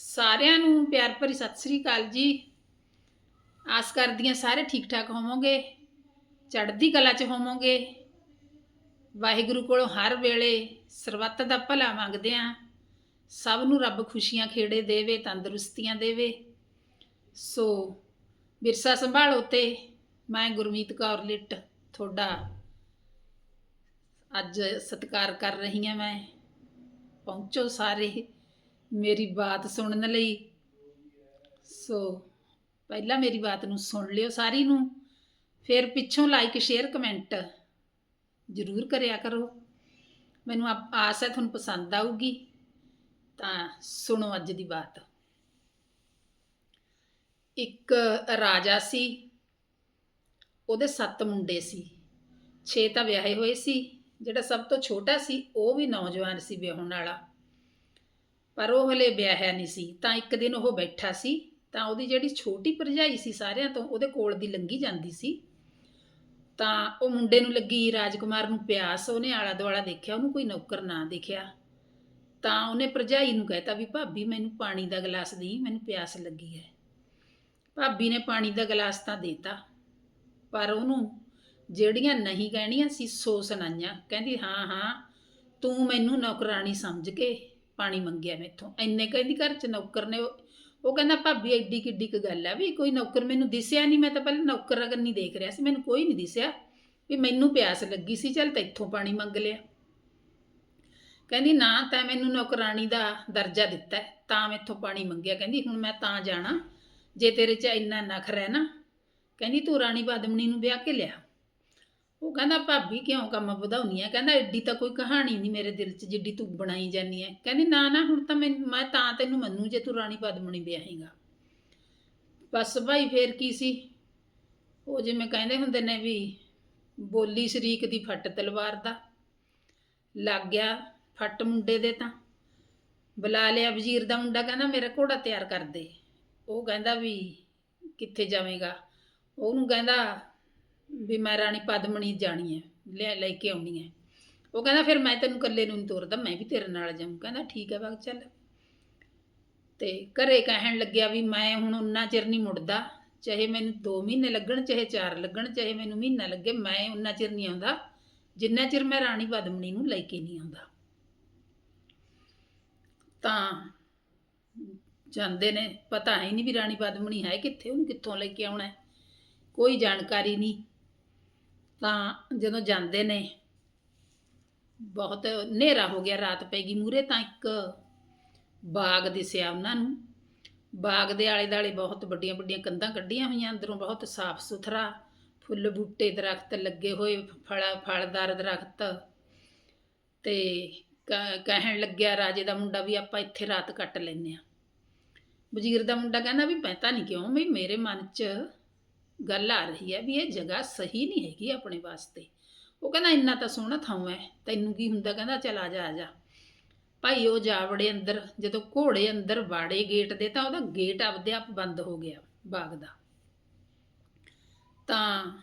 ਸਾਰਿਆਂ ਨੂੰ ਪਿਆਰ ਭਰੀ ਸਤਿ ਸ੍ਰੀ ਅਕਾਲ ਜੀ। ਆਸ ਕਰਦੀਆਂ ਸਾਰੇ ਠੀਕ ਠਾਕ ਹੋਵੋਗੇ, ਚੜ੍ਹਦੀ ਕਲਾ 'ਚ ਹੋਵੋਗੇ। ਵਾਹਿਗੁਰੂ ਕੋਲੋਂ ਹਰ ਵੇਲੇ ਸਰਬੱਤ ਦਾ ਭਲਾ ਮੰਗਦੇ ਹਾਂ। ਸਭ ਨੂੰ ਰੱਬ ਖੁਸ਼ੀਆਂ ਖੇੜੇ ਦੇਵੇ, ਤੰਦਰੁਸਤੀਆਂ ਦੇਵੇ। ਸੋ ਵਿਰਸਾ ਸੰਭਾਲੋ ਤੇ ਮੈਂ ਗੁਰਮੀਤ ਕੌਰ ਲਿੱਟ ਤੁਹਾਡਾ ਅੱਜ ਸਤਿਕਾਰ ਕਰ ਰਹੀ ਹਾਂ ਮੈਂ। ਪਹੁੰਚੋ ਸਾਰੇ। ਮੇਰੀ ਬਾਤ ਸੁਣਨ ਲਈ। ਸੋ ਪਹਿਲਾਂ ਮੇਰੀ ਬਾਤ ਨੂੰ ਸੁਣ ਲਿਓ ਸਾਰੀ ਨੂੰ। ਫਿਰ ਪਿੱਛੋਂ ਲਾਈਕ ਸ਼ੇਅਰ ਕਮੈਂਟ ਜ਼ਰੂਰ ਕਰਿਆ ਕਰੋ। ਮੈਨੂੰ ਆ- ਆਸ ਹੈ ਤੁਹਾਨੂੰ ਪਸੰਦ ਆਊਗੀ। ਤਾਂ ਸੁਣੋ ਅੱਜ ਦੀ ਬਾਤ। ਇੱਕ ਰਾਜਾ ਸੀ। ਉਹਦੇ ਸੱਤ ਮੁੰਡੇ ਸੀ। ਛੇ ਤਾਂ ਵਿਆਹੇ ਹੋਏ ਸੀ। ਜਿਹੜਾ ਸਭ ਤੋਂ ਛੋਟਾ ਸੀ, ਉਹ ਵੀ ਨੌਜਵਾਨ ਸੀ ਵਿਆਹਣ ਵਾਲਾ। ਪਰ ਉਹ ਹਲੇ ਵਿਆਹਿਆ ਨਹੀਂ ਸੀ, ਤਾਂ ਇੱਕ ਦਿਨ ਉਹ ਬੈਠਾ ਸੀ, ਤਾਂ ਉਹਦੀ ਜਿਹੜੀ ਛੋਟੀ ਭਰਜਾਈ ਸੀ ਸਾਰਿਆਂ ਤੋਂ ਉਹਦੇ ਕੋਲ ਦੀ ਲੰਗੀ ਜਾਂਦੀ ਸੀ। ਤਾਂ ਉਹ ਮੁੰਡੇ ਨੂੰ ਲੱਗੀ ਰਾਜਕੁਮਾਰ ਨੂੰ ਪਿਆਸ, ਉਹਨੇ ਆਲਾ ਦੁਆਲਾ ਦੇਖਿਆ, ਉਹਨੂੰ ਕੋਈ ਨੌਕਰ ਨਾ ਦਿਖਿਆ। ਤਾਂ ਉਹਨੇ ਭਰਜਾਈ ਨੂੰ ਕਹਿਤਾ ਵੀ, ਭਾਬੀ, ਮੈਨੂੰ ਪਾਣੀ ਦਾ ਗਲਾਸ ਦੇ ਮੈਨੂੰ ਪਿਆਸ ਲੱਗੀ ਹੈ। ਭਾਬੀ ਨੇ ਪਾਣੀ ਦਾ ਗਲਾਸ ਤਾਂ ਦੇਤਾ, ਪਰ ਉਹਨੂੰ ਜਿਹੜੀਆਂ ਨਹੀਂ ਕਹਿਣੀਆਂ ਸੀ, ਸੋ ਸੁਣਾਈਆਂ। ਕਹਿੰਦੀ, ਹਾਂ ਹਾਂ, ਤੂੰ ਮੈਨੂੰ ਨੌਕਰਾਨੀ ਸਮਝ ਕੇ ਪਾਣੀ ਮੰਗਿਆ ਮੈਥੋਂ ਇੰਨੇ ਕਹਿੰਦੀ ਘਰ ਚ ਨੌਕਰ ਨੇ ਉਹ ਉਹ ਕਹਿੰਦਾ ਭਾਬੀ ਐਡੀ ਕਿੱਡੀ ਕੁ ਗੱਲ ਆ ਵੀ ਕੋਈ ਨੌਕਰ ਮੈਨੂੰ ਦਿਸਿਆ ਨਹੀਂ ਮੈਂ ਤਾਂ ਪਹਿਲਾਂ ਨੌਕਰ ਅਗਰ ਨਹੀਂ ਦੇਖ ਰਿਹਾ ਸੀ ਮੈਨੂੰ ਕੋਈ ਨਹੀਂ ਦਿਸਿਆ ਵੀ ਮੈਨੂੰ ਪਿਆਸ ਲੱਗੀ ਸੀ ਚੱਲ ਤੈਥੋਂ ਪਾਣੀ ਮੰਗ ਲਿਆ। ਕਹਿੰਦੀ ਨਾ ਤਾਂ ਮੈਨੂੰ ਨੌਕਰਾਨੀ ਦਾ ਦਰਜਾ ਦਿੱਤਾ ਹੈ, ਤਾਂ ਮੈਥੋਂ ਪਾਣੀ ਮੰਗਿਆ। ਕਹਿੰਦੀ ਹੁਣ ਮੈਂ ਤਾਂ ਜਾਣਾ ਜੇ ਤੇਰੇ 'ਚ ਇੰਨਾ ਨਖਰ ਹੈ ਨਾ। ਕਹਿੰਦੀ ਤੂੰ ਰਾਣੀ ਪਦਮਣੀ ਨੂੰ ਵਿਆਹ ਕੇ ਲਿਆ। ਉਹ ਕਹਿੰਦਾ, ਭਾਬੀ, ਕਿਉਂ ਕੰਮ ਵਧਾਉਣੀ ਹੈ ਕਹਿੰਦਾ, ਐਡੀ ਤਾਂ ਕੋਈ ਕਹਾਣੀ ਨਹੀਂ ਮੇਰੇ ਦਿਲ 'ਚ ਜਿੱਡੀ ਤੂੰ ਬਣਾਈ ਜਾਨੀ ਹੈ ਕਹਿੰਦੀ, ਨਾ ਨਾ, ਹੁਣ ਤਾਂ ਮੈਂ ਮੈਂ ਤਾਂ ਤੈਨੂੰ ਮੰਨੂ ਜੇ ਤੂੰ ਰਾਣੀ ਪਦਮਣੀ ਵਿਆਹੇਗਾ। ਬਸ ਭਾਈ, ਫੇਰ ਕੀ ਸੀ? ਉਹ ਜਿਵੇਂ ਕਹਿੰਦੇ ਹੁੰਦੇ ਨੇ ਵੀ ਬੋਲੀ ਸ਼ਰੀਕ ਦੀ ਫੱਟ ਤਲਵਾਰ ਦਾ। ਲੱਗ ਗਿਆ ਫੱਟ ਮੁੰਡੇ ਦੇ ਤਾਂ। ਬੁਲਾ ਲਿਆ ਵਜ਼ੀਰ ਦਾ ਮੁੰਡਾ, ਕਹਿੰਦਾ, ਮੇਰਾ ਘੋੜਾ ਤਿਆਰ ਕਰ ਦੇ। ਉਹ ਕਹਿੰਦਾ ਵੀ ਕਿੱਥੇ ਜਾਵੇਂਗਾ? ਉਹਨੂੰ ਕਹਿੰਦਾ ਵੀ ਮੈਂ ਰਾਣੀ ਪਦਮਣੀ ਜਾਣੀ ਹੈ, ਲੈ ਲੈ ਕੇ ਆਉਣੀ ਹੈ। ਉਹ ਕਹਿੰਦਾ, ਫਿਰ ਮੈਂ ਤੈਨੂੰ ਇਕੱਲੇ ਨੂੰ ਨਹੀਂ ਤੋਰਦਾ, ਮੈਂ ਵੀ ਤੇਰੇ ਨਾਲ ਜਾਊਂ। ਕਹਿੰਦਾ, ਠੀਕ ਹੈ ਬਾਗ ਚੱਲ। ਤੇ ਘਰੇ ਕਹਿਣ ਲੱਗਿਆ ਵੀ ਮੈਂ ਹੁਣ ਉਨਾ ਚਿਰ ਨਹੀਂ ਮੁੜਦਾ, ਚਾਹੇ ਮੈਨੂੰ 2 ਮਹੀਨੇ ਲੱਗਣ, ਚਾਹੇ 4 ਲੱਗਣ, ਚਾਹੇ ਮੈਨੂੰ ਮਹੀਨਾ ਲੱਗੇ, ਮੈਂ ਉਨਾ ਚਿਰ ਨਹੀਂ ਆਉਂਦਾ, ਜਿੰਨਾ ਚਿਰ ਮੈਂ ਰਾਣੀ ਪਦਮਣੀ ਨੂੰ ਲੈ ਕੇ ਨਹੀਂ ਆਉਂਦਾ। ਤਾਂ ਜਾਂਦੇ ਨੇ, ਪਤਾ ਹੈ ਨਹੀਂ ਵੀ ਰਾਣੀ ਪਦਮਣੀ ਹੈ ਕਿੱਥੇ, ਉਹਨੂੰ ਕਿੱਥੋਂ ਲੈ ਕੇ ਆਉਣਾ ਕੋਈ ਜਾਣਕਾਰੀ ਨਹੀਂ ਤਾਂ ਜਦੋਂ ਜਾਂਦੇ ਨੇ, ਬਹੁਤ ਹਨੇਰਾ ਹੋ ਗਿਆ, ਰਾਤ ਪੈ ਗਈ ਮੂਰੇ ਤਾਂ ਇੱਕ ਬਾਗ ਦਿਸਿਆ ਉਹਨਾਂ ਨੂੰ। ਬਾਗ ਦੇ ਆਲੇ ਦਾਲੇ ਬਹੁਤ ਵੱਡੀਆਂ ਵੱਡੀਆਂ ਕੰਧਾਂ ਕੱਢੀਆਂ ਹੋਈਆਂ, ਅੰਦਰੋਂ ਬਹੁਤ ਸਾਫ਼ ਸੁਥਰਾ ਫੁੱਲ ਬੂਟੇ, ਦਰਖਤ ਲੱਗੇ ਹੋਏ, ਫਲ, ਫਲਦਾਰ ਦਰਖਤ। ਤੇ ਕ- ਕਹਿਣ ਲੱਗਿਆ ਰਾਜੇ ਦਾ ਮੁੰਡਾ ਵੀ ਆਪਾਂ ਇੱਥੇ ਰਾਤ ਕੱਟ ਲੈਨੇ ਆ ਵਜ਼ੀਰ ਦਾ ਮੁੰਡਾ ਕਹਿੰਦਾ ਵੀ ਪਤਾ ਨਹੀਂ ਕਿਉਂ, ਵੀ ਮੇਰੇ ਮਨ 'ਚ ਗੱਲ ਆ ਰਹੀ ਹੈ ਵੀ ਇਹ ਜਗ੍ਹਾ ਸਹੀ ਨਹੀਂ ਹੈਗੀ ਆਪਣੇ ਵਾਸਤੇ। ਉਹ ਕਹਿੰਦਾ, ਇੰਨਾ ਤਾਂ ਸੋਹਣਾ ਥਾਂ ਹੈ, ਤੈਨੂੰ ਕੀ ਹੁੰਦਾ? ਕਹਿੰਦਾ, ਚਲ ਆ ਜਾ ਆ ਜਾ। ਭਾਈ, ਉਹ ਜਾ ਵੜੇ ਅੰਦਰ, ਜਦੋਂ ਘੋੜੇ ਅੰਦਰ ਵਾੜੇ ਗੇਟ ਦੇ, ਤਾਂ ਉਹਦਾ ਗੇਟ ਆਪਦੇ ਆਪ ਬੰਦ ਹੋ ਗਿਆ, ਬਾਗ ਦਾ। ਤਾਂ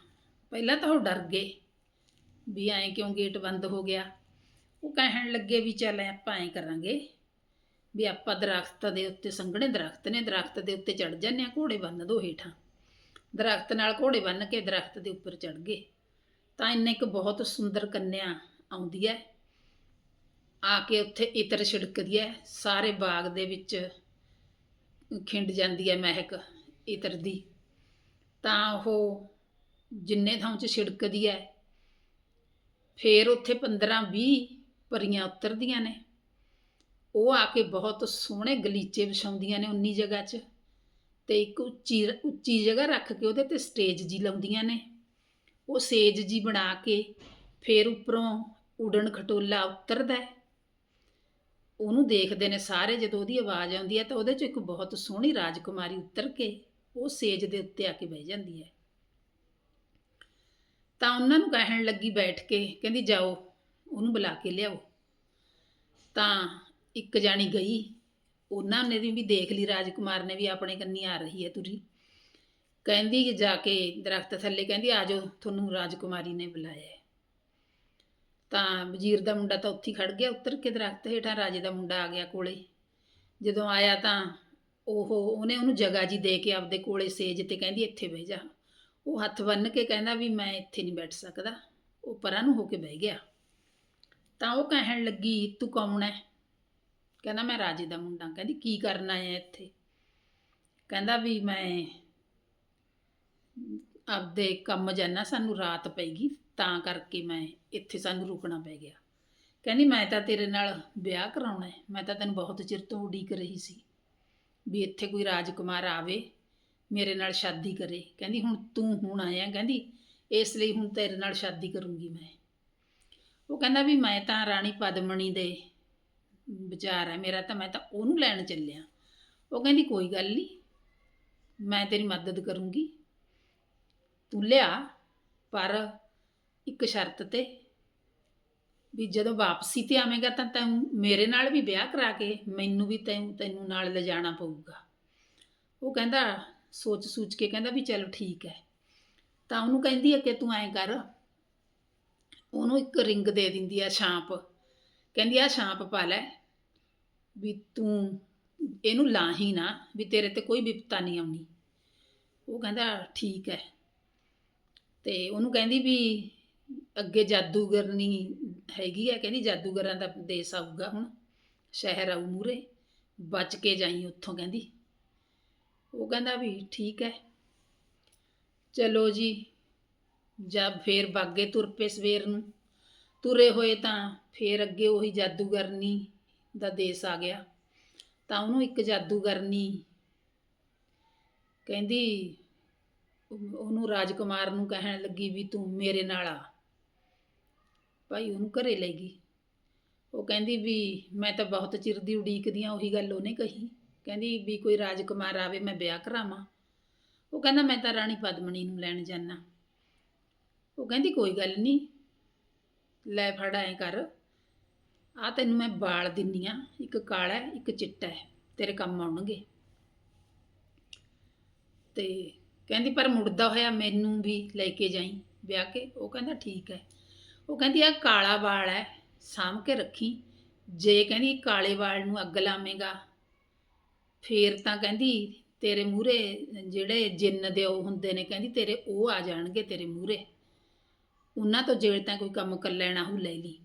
ਪਹਿਲਾਂ ਤਾਂ ਉਹ ਡਰ ਗਏ ਵੀ ਐਂ ਕਿਉਂ ਗੇਟ ਬੰਦ ਹੋ ਗਿਆ? ਉਹ ਕਹਿਣ ਲੱਗੇ ਵੀ ਚੱਲ ਆਪਾਂ ਐਂ ਕਰਾਂਗੇ ਵੀ ਆਪਾਂ ਦਰਖਤ ਦੇ ਉੱਤੇ, ਸੰਘਣੇ ਦਰਖਤ ਨੇ, ਦਰਖਤ ਦੇ ਉੱਤੇ ਚੜ ਜਾਂਦੇ ਆ ਘੋੜੇ ਬੰਨ ਦੋ ਹੇਠਾਂ। ਦਰਖਤ ਨਾਲ ਘੋੜੇ ਬੰਨ ਕੇ ਦਰਖਤ ਦੇ ਉੱਪਰ ਚੜ ਗਏ। ਤਾਂ ਇੰਨੇ ਇੱਕ ਬਹੁਤ ਸੁੰਦਰ ਕੰਨਿਆ ਆਉਂਦੀ ਹੈ ਆ ਕੇ ਉੱਥੇ ਇਤਰ ਛਿੜਕਦੀ ਹੈ ਸਾਰੇ ਬਾਗ ਦੇ ਵਿੱਚ ਖਿੰਡ ਜਾਂਦੀ ਹੈ ਮਹਿਕ ਇਤਰ ਦੀ। ਤਾਂ ਉਹ ਜਿੰਨੇ ਥਾਂ 'ਚ ਛਿੜਕਦੀ ਹੈ ਫੇਰ ਉੱਥੇ 15 20 ਪਰੀਆਂ ਉਤਰਦੀਆਂ ਨੇ। ਉਹ ਆ ਕੇ ਬਹੁਤ ਸੋਹਣੇ ਗਲੀਚੇ ਵਿਛਾਉਂਦੀਆਂ ਨੇ ਉਨੀ ਜਗ੍ਹਾ 'ਚ। ਤੇ ਇੱਕ ਉੱਚੀ ਉੱਚੀ ਜਗ੍ਹਾ ਰੱਖ ਕੇ ਉਹਦੇ ਤੇ ਸਟੇਜ ਜੀ ਲਾਉਂਦੀਆਂ ਨੇ। ਉਹ ਸੇਜ ਜੀ ਬਣਾ ਕੇ ਫੇਰ ਉੱਪਰੋਂ ਉਡਣ ਖਟੋਲਾ ਉਤਰਦਾ ਹੈ। ਉਹਨੂੰ ਦੇਖਦੇ ਨੇ ਸਾਰੇ, ਜਦੋਂ ਉਹਦੀ ਆਵਾਜ਼ ਆਉਂਦੀ ਹੈ ਤਾਂ ਉਹਦੇ 'ਚ ਇੱਕ ਬਹੁਤ ਸੋਹਣੀ ਰਾਜਕੁਮਾਰੀ ਉਤਰ ਕੇ ਉਹ ਸੇਜ ਦੇ ਉੱਤੇ ਆ ਕੇ ਬਹਿ ਜਾਂਦੀ ਹੈ। ਤਾਂ ਉਹਨਾਂ ਨੂੰ ਕਹਿਣ ਲੱਗੀ ਬੈਠ ਕੇ, ਕਹਿੰਦੀ ਜਾਓ, ਉਹਨੂੰ ਬੁਲਾ ਕੇ ਲਿਆਓ। ਤਾਂ ਇੱਕ ਜਾਣੀ ਗਈ ਉਹਨਾਂ ਨੇ ਵੀ ਦੇਖ ਲਈ, ਰਾਜਕੁਮਾਰ ਨੇ ਵੀ ਆਪਣੇ ਕੰਨੀ ਆ ਰਹੀ ਹੈ ਤੁਰੀ। ਕਹਿੰਦੀ ਕਿ ਜਾ ਕੇ ਦਰਖਤ ਥੱਲੇ, ਕਹਿੰਦੀ ਆ ਜਾਓ, ਤੁਹਾਨੂੰ ਰਾਜਕੁਮਾਰੀ ਨੇ ਬੁਲਾਇਆ ਹੈ। ਤਾਂ ਵਜ਼ੀਰ ਦਾ ਮੁੰਡਾ ਤਾਂ ਉੱਥੇ ਖੜ ਗਿਆ, ਉੱਤਰ ਕੇ ਦਰਖਤ ਹੇਠਾਂ ਰਾਜੇ ਦਾ ਮੁੰਡਾ ਆ ਗਿਆ ਕੋਲੇ। ਜਦੋਂ ਆਇਆ ਤਾਂ ਉਹ, ਉਹਨੇ ਉਹਨੂੰ ਜਗ੍ਹਾ ਜੀ ਦੇ ਕੇ ਆਪਦੇ ਕੋਲੇ ਸੇਜ ਤੇ ਕਹਿੰਦੀ, ਇੱਥੇ ਬਹਿ ਜਾ। ਉਹ ਹੱਥ ਬੰਨ ਕੇ ਕਹਿੰਦਾ ਵੀ ਮੈਂ ਇੱਥੇ ਨਹੀਂ ਬੈਠ ਸਕਦਾ, ਉਹ ਪਰਾਂ ਨੂੰ ਹੋ ਕੇ ਬਹਿ ਗਿਆ। ਤਾਂ ਉਹ ਕਹਿਣ ਲੱਗੀ, ਤੂੰ ਕੌਣ ਹੈ? ਕਹਿੰਦਾ ਮੈਂ ਰਾਜੇ ਦਾ ਮੁੰਡਾ। ਕਹਿੰਦੀ, ਕੀ ਕਰਨ ਆਇਆ ਇੱਥੇ? ਕਹਿੰਦਾ ਵੀ ਮੈਂ ਆਪਦੇ ਕੰਮ ਜਾਣਾ ਸਾਨੂੰ ਰਾਤ ਪੈਗੀ ਤਾਂ ਕਰਕੇ ਮੈਂ ਇੱਥੇ ਸਾਨੂੰ ਰੁਕਣਾ ਪੈ ਗਿਆ। ਕਹਿੰਦੀ, ਮੈਂ ਤਾਂ ਤੇਰੇ ਨਾਲ ਵਿਆਹ ਕਰਾਉਣਾ ਹੈ। ਮੈਂ ਤਾਂ ਤੈਨੂੰ ਬਹੁਤ ਚਿਰ ਤੋਂ ਉਡੀਕ ਰਹੀ ਸੀ ਵੀ ਇੱਥੇ ਕੋਈ ਰਾਜਕੁਮਾਰ ਆਵੇ, ਮੇਰੇ ਨਾਲ ਸ਼ਾਦੀ ਕਰੇ। ਕਹਿੰਦੀ, ਹੁਣ ਤੂੰ ਹੁਣ ਆਇਆ ਕਹਿੰਦੀ, ਇਸ ਲਈ ਹੁਣ ਤੇਰੇ ਨਾਲ ਸ਼ਾਦੀ ਕਰੂੰਗੀ ਮੈਂ। ਉਹ ਕਹਿੰਦਾ ਵੀ ਮੈਂ ਤਾਂ ਰਾਣੀ ਪਦਮਣੀ ਦੇ ਵਿਚਾਰ ਹੈ, ਮੇਰਾ ਤਾਂ ਮੈਂ ਤਾਂ ਉਹਨੂੰ ਲੈਣ ਚੱਲਿਆ। ਉਹ ਕਹਿੰਦੀ, ਕੋਈ ਗੱਲ ਨਹੀਂ ਮੈਂ ਤੇਰੀ ਮਦਦ ਕਰੂੰਗੀ। ਤੂੰ ਲਿਆ, ਪਰ ਇੱਕ ਸ਼ਰਤ ਤੇ, ਵੀ ਜਦੋਂ ਵਾਪਸੀ ਤੇ ਆਵੇਂਗਾ ਤਾਂ ਤੈਨੂੰ ਮੇਰੇ ਨਾਲ ਵੀ ਵਿਆਹ ਕਰਾ ਕੇ ਮੈਨੂੰ ਵੀ ਤੈਨੂੰ ਤੈਨੂੰ ਨਾਲ ਲਿਜਾਣਾ ਪਊਗਾ। ਉਹ ਕਹਿੰਦਾ ਸੋਚ ਸੋਚ ਕੇ ਕਹਿੰਦਾ ਵੀ ਚਲੋ ਠੀਕ ਹੈ। ਤਾਂ ਉਹਨੂੰ ਕਹਿੰਦੀ ਹੈ ਕਿ ਤੂੰ ਐਂ ਕਰ, ਉਹਨੂੰ ਇੱਕ ਰਿੰਗ ਦੇ ਦਿੰਦੀ ਆ ਛਾਂਪ। ਕਹਿੰਦੀ ਆ ਛਾਂਪ ਪਾ ਲੈ ਵੀ ਤੂੰ ਇਹਨੂੰ ਲਾਹੀ ਨਾ ਵੀ ਤੇਰੇ ਤੇ ਕੋਈ ਵਿਪਤਾ ਨਹੀਂ ਆਉਣੀ। ਉਹ ਕਹਿੰਦਾ ਠੀਕ ਹੈ। ਤੇ ਉਹਨੂੰ ਕਹਿੰਦੀ ਵੀ ਅੱਗੇ ਜਾਦੂਗਰਨੀ ਹੈਗੀ ਆ ਕਹਿੰਦੀ ਜਾਦੂਗਰਾਂ ਦਾ ਦੇਸ ਆਊਗਾ ਹੁਣ, ਸ਼ਹਿਰ ਆਊ ਮੂਰੇ ਬਚ ਕੇ ਜਾਈ ਉੱਥੋਂ ਕਹਿੰਦੀ। ਉਹ ਕਹਿੰਦਾ ਵੀ ਠੀਕ ਹੈ। ਚਲੋ ਜੀ ਜਦ ਫੇਰ ਬਾਗੇ ਤੁਰ ਪਏ ਸਵੇਰ ਨੂੰ। ਤੁਰੇ ਹੋਏ ਤਾਂ ਫੇਰ ਅੱਗੇ ਉਹੀ ਜਾਦੂਗਰਨੀ ਦਾ ਦੇਸ ਆ ਗਿਆ। ਤਾਂ ਉਹਨੂੰ ਇੱਕ ਜਾਦੂਗਰਨੀ ਕਹਿੰਦੀ ਉਹ- ਉਹਨੂੰ ਰਾਜਕੁਮਾਰ ਨੂੰ ਕਹਿਣ ਲੱਗੀ ਵੀ ਤੂੰ ਮੇਰੇ ਨਾਲ ਆ। ਭਾਈ ਉਹਨੂੰ ਘਰੇ ਲੈ ਗਈ। ਉਹ ਕਹਿੰਦੀ ਵੀ ਮੈਂ ਤਾਂ ਬਹੁਤ ਚਿਰ ਦੀ ਉਡੀਕਦੀ ਆ ਉਹੀ ਗੱਲ ਉਹਨੇ ਕਹੀ। ਕਹਿੰਦੀ ਵੀ ਕੋਈ ਰਾਜਕੁਮਾਰ ਆਵੇ ਮੈਂ ਵਿਆਹ ਕਰਾਵਾਂ। ਉਹ ਕਹਿੰਦਾ ਮੈਂ ਤਾਂ ਰਾਣੀ ਪਦਮਣੀ ਨੂੰ ਲੈਣ ਜਾਣਾ ਉਹ ਕਹਿੰਦੀ ਕੋਈ ਗੱਲ ਨਹੀਂ ਲੈ ਫੜ, ਐਂ ਕਰ। ਆ ਤੈਨੂੰ ਮੈਂ ਬਾਲ ਦਿੰਨੀ ਆ। ਇੱਕ ਕਾਲਾ ਇੱਕ ਚਿੱਟਾ ਹੈ। ਤੇਰੇ ਕੰਮ ਆਉਣਗੇ। ਤੇ ਕਹਿੰਦੀ, ਪਰ ਮੁੜਦਾ ਹੋਇਆ ਮੈਨੂੰ ਵੀ ਲੈ ਕੇ ਜਾਈ ਵਿਆਹ ਕੇ। ਉਹ ਕਹਿੰਦਾ, ਠੀਕ ਹੈ। ਉਹ ਕਹਿੰਦੀ ਆ ਕਾਲਾ ਵਾਲ ਹੈ, ਸਾਂਭ ਕੇ ਰੱਖੀ। ਜੇ ਕਹਿੰਦੀ, ਕਾਲੇ ਵਾਲ ਨੂੰ ਅੱਗ ਲਾਵੇਂਗਾ, ਫੇਰ ਤਾਂ ਕਹਿੰਦੀ, ਤੇਰੇ ਮੂਹਰੇ ਜਿਹੜੇ ਜਿੰਨ ਦੇ ਉਹ ਹੁੰਦੇ ਨੇ, ਕਹਿੰਦੀ, ਤੇਰੇ ਉਹ ਆ ਜਾਣਗੇ ਤੇਰੇ ਮੂਹਰੇ। ਉਹਨਾਂ ਤੋਂ ਜੇ ਤਾਂ ਕੋਈ ਕੰਮ ਕਰ ਲੈਣਾ ਹੋ ਲੈ ਲਈ।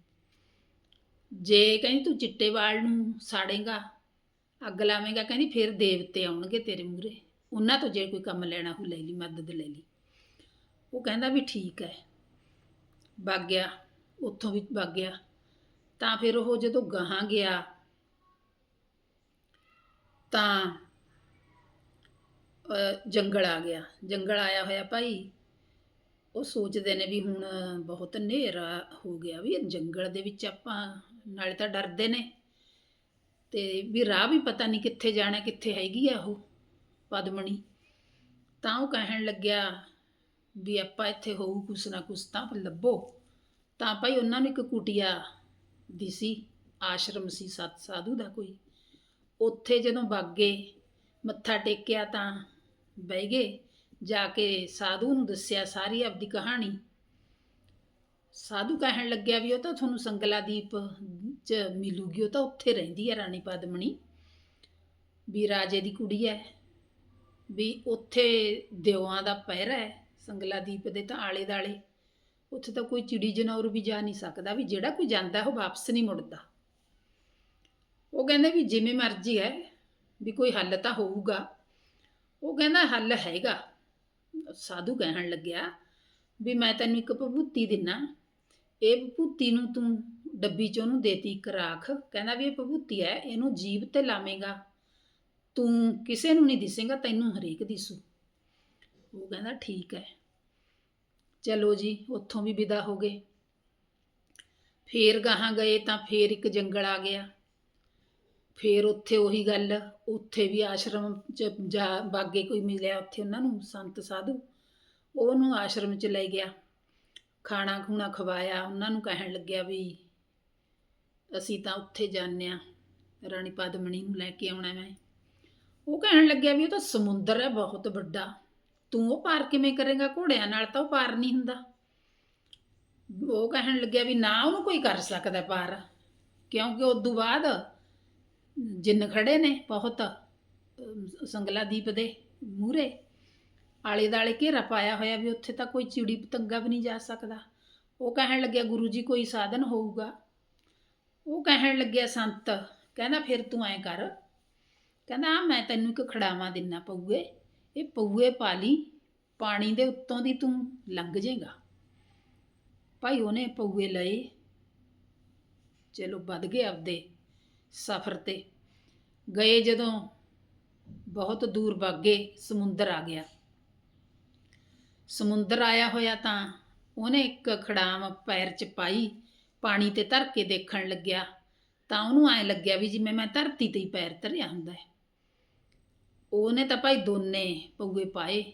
ਜੇ ਕਹਿੰਦੀ ਤੂੰ ਚਿੱਟੇ ਵਾਲ ਨੂੰ ਸਾੜੇਗਾ, ਅੱਗ ਲਾਵੇਂਗਾ, ਕਹਿੰਦੀ ਫਿਰ ਦੇਵਤੇ ਆਉਣਗੇ ਤੇਰੇ ਮੂਹਰੇ। ਉਹਨਾਂ ਤੋਂ ਜੇ ਕੋਈ ਕੰਮ ਲੈਣਾ ਹੋ ਲੈ ਲਈ, ਮਦਦ ਲੈ ਲਈ। ਉਹ ਕਹਿੰਦਾ ਵੀ ਠੀਕ ਹੈ। ਵਗ ਗਿਆ, ਉੱਥੋਂ ਵੀ ਵਗ ਗਿਆ। ਤਾਂ ਫਿਰ ਉਹ ਜਦੋਂ ਗਾਹਾਂ ਗਿਆ, ਤਾਂ ਜੰਗਲ ਆ ਗਿਆ। ਜੰਗਲ ਆਇਆ ਹੋਇਆ ਭਾਈ ਉਹ ਸੋਚਦੇ ਨੇ ਵੀ ਹੁਣ ਬਹੁਤ ਹਨੇਰਾ ਹੋ ਗਿਆ ਵੀ ਇਹ ਜੰਗਲ ਦੇ ਵਿੱਚ ਆਪਾਂ, ਨਾਲੇ ਤਾਂ ਡਰਦੇ ਨੇ। ਤੇ ਵੀ ਰਾਹ ਵੀ ਪਤਾ ਨਹੀਂ ਕਿੱਥੇ ਜਾਣਾ, ਕਿੱਥੇ ਹੈਗੀ ਆ ਉਹ ਪਦਮਣੀ। ਤਾਂ ਉਹ ਕਹਿਣ ਲੱਗਿਆ ਵੀ ਆਪਾਂ ਇੱਥੇ ਹੋਊ ਕੁਛ ਨਾ ਕੁਛ ਤਾਂ ਲੱਭੋ। ਤਾਂ ਭਾਈ ਉਹਨਾਂ ਨੂੰ ਇੱਕ ਕੁਟਿਆ ਦਿਸੀ ਆਸ਼ਰਮ ਸੀ, ਸਤ ਸਾਧੂ ਦਾ ਕੋਈ। ਉੱਥੇ ਜਦੋਂ ਬਾਗੇ ਮੱਥਾ ਟੇਕਿਆ ਤਾਂ ਬਹਿ ਗਏ। ਜਾ ਕੇ ਸਾਧੂ ਨੂੰ ਦੱਸਿਆ ਸਾਰੀ ਆਪਦੀ ਕਹਾਣੀ। ਸਾਧੂ ਕਹਿਣ ਲੱਗਿਆ ਵੀ ਉਹ ਤਾਂ ਤੁਹਾਨੂੰ ਸੰਗਲਾਦੀਪ ਚ ਮਿਲੂਗੀ, ਉਹ ਤਾਂ ਉੱਥੇ ਰਹਿੰਦੀ ਹੈ ਰਾਣੀ ਪਦਮਣੀ। ਵੀ ਰਾਜੇ ਦੀ ਕੁੜੀ ਹੈ ਵੀ ਉੱਥੇ ਦਿਓਆਂ ਦਾ ਪਹਿਰਾ ਹੈ ਸੰਗਲਾਦੀਪ ਦੇ ਤਾਂ ਆਲੇ ਦਾਲੇ ਉੱਥੇ ਤਾਂ ਕੋਈ ਚਿੜੀ ਜਨੌਰ ਵੀ ਜਾ ਨਹੀਂ ਸਕਦਾ, ਵੀ ਜਿਹੜਾ ਕੋਈ ਜਾਂਦਾ ਉਹ ਵਾਪਸ ਨਹੀਂ ਮੁੜਦਾ। ਉਹ ਕਹਿੰਦੇ ਵੀ ਜਿਵੇਂ ਮਰਜ਼ੀ ਹੈ, ਵੀ ਕੋਈ ਹੱਲ ਤਾਂ ਹੋਊਗਾ। ਉਹ ਕਹਿੰਦਾ ਹੱਲ ਹੈਗਾ। ਸਾਧੂ ਕਹਿਣ ਲੱਗਿਆ ਵੀ ਮੈਂ ਤੈਨੂੰ ਇੱਕ ਭਭੂਤੀ ਦਿੰਨਾ। ਇਹ ਭਭੂਤੀ ਨੂੰ ਤੂੰ ਡੱਬੀ ਚ ਉਹਨੂੰ ਦੇਤੀ, ਇੱਕ ਰਾਖ। ਕਹਿੰਦਾ ਵੀ ਇਹ ਭਭੂਤੀ ਹੈ, ਇਹਨੂੰ ਜੀਭ ਤੇ ਲਾਵੇਂਗਾ। ਤੂੰ ਕਿਸੇ ਨੂੰ ਨਹੀਂ ਦਿਸੇਗਾ, ਤੈਨੂੰ ਹਰੇਕ ਦਿਸੂ। ਉਹ ਕਹਿੰਦਾ ਠੀਕ ਹੈ। ਚਲੋ ਜੀ, ਉੱਥੋਂ ਵੀ ਵਿਦਾ ਹੋ ਗਏ। ਫੇਰ ਗਾਹਾਂ ਗਏ ਤਾਂ ਫੇਰ ਇੱਕ ਜੰਗਲ ਆ ਗਿਆ। ਫਿਰ ਉੱਥੇ ਉਹੀ ਗੱਲ, ਉੱਥੇ ਵੀ ਆਸ਼ਰਮ ਚ ਜਾ ਬਾਗੇ ਕੋਈ ਮਿਲਿਆ ਉੱਥੇ ਉਹਨਾਂ ਨੂੰ, ਸੰਤ ਸਾਧੂ, ਉਹਨੂੰ ਆਸ਼ਰਮ ਚ ਲੈ ਗਿਆ। ਖਾਣਾ ਖੂਣਾ ਖਵਾਇਆ, ਉਹਨਾਂ ਨੂੰ ਕਹਿਣ ਲੱਗਿਆ ਵੀ ਅਸੀਂ ਤਾਂ ਉੱਥੇ ਜਾਂਦੇ ਆ ਰਾਣੀ ਪਦਮਣੀ ਨੂੰ ਲੈ ਕੇ ਆਉਣਾ ਮੈਂ। ਉਹ ਕਹਿਣ ਲੱਗਿਆ ਵੀ ਉਹ ਤਾਂ ਸਮੁੰਦਰ ਹੈ, ਬਹੁਤ ਵੱਡਾ। ਤੂੰ ਉਹ ਪਾਰ ਕਿਵੇਂ ਕਰੇਗਾ ਘੋੜਿਆਂ ਨਾਲ ਤਾਂ ਉਹ ਪਾਰ ਨਹੀਂ ਹੁੰਦਾ। ਉਹ ਕਹਿਣ ਲੱਗਿਆ ਵੀ ਨਾ ਉਹਨੂੰ ਕੋਈ ਕਰ ਸਕਦਾ ਪਾਰ, ਕਿਉਂਕਿ ਉਸ ਤੋਂ ਬਾਅਦ ਜਿੰਨ ਖੜੇ ਨੇ ਬਹੁਤ ਅਮ, ਸੰਗਲਾ ਦੀਪ ਦੇ ਮੂਹਰੇ ਆਲੇ ਦਾਲੇ ਘੇਰਾ ਪਾਇਆ ਹੋਇਆ ਵੀ ਉੱਥੇ ਤਾਂ ਕੋਈ ਚਿੜੀ ਪਤੰਗਾ ਵੀ ਨਹੀਂ ਜਾ ਸਕਦਾ। ਉਹ ਕਹਿਣ ਲੱਗਿਆ ਗੁਰੂ ਜੀ ਕੋਈ ਸਾਧਨ ਹੋਊਗਾ? ਉਹ ਕਹਿਣ ਲੱਗਿਆ ਸੰਤ। ਕਹਿੰਦਾ ਫਿਰ ਤੂੰ ਐਂ ਕਰ। ਕਹਿੰਦਾ ਆ ਮੈਂ ਤੈਨੂੰ ਇੱਕ ਖੜਾਵਾਂ ਦਿੰਨਾ ਪਊਏ। ਇਹ ਪਊਏ ਪਾ ਲਈ ਪਾਣੀ ਦੇ ਉੱਤੋਂ ਦੀ ਤੂੰ ਲੰਘ ਜਾਏਗਾ ਭਾਈ ਉਹਨੇ ਪਊਏ ਲਏ। ਚਲੋ ਵੱਧ ਗਏ ਆਪਦੇ। ਸਫ਼ਰ ਤੇ। ਗਏ ਜਦੋਂ ਬਹੁਤ ਦੂਰ ਵਾਗੇ ਸਮੁੰਦਰ ਆ ਗਿਆ। ਸਮੁੰਦਰ ਆਇਆ ਹੋਇਆ ਤਾਂ ਉਹਨੇ ਇੱਕ ਖੜਾਮ ਪੈਰ 'ਚ ਪਾਈ, ਪਾਣੀ ਤੇ ਧਰ ਕੇ ਦੇਖਣ ਲੱਗਿਆ। ਤਾਂ ਉਹਨੂੰ ਐ ਲੱਗਿਆ ਵੀ ਜਿਵੇਂ ਮੈਂ ਧਰਤੀ ਤੇ ਹੀ ਪੈਰ ਧਰਿਆ ਹੁੰਦਾ ਹੈ। ਉਹਨੇ ਤਾਂ ਭਾਈ ਦੋਨੇ ਪਊਏ ਪਾਏ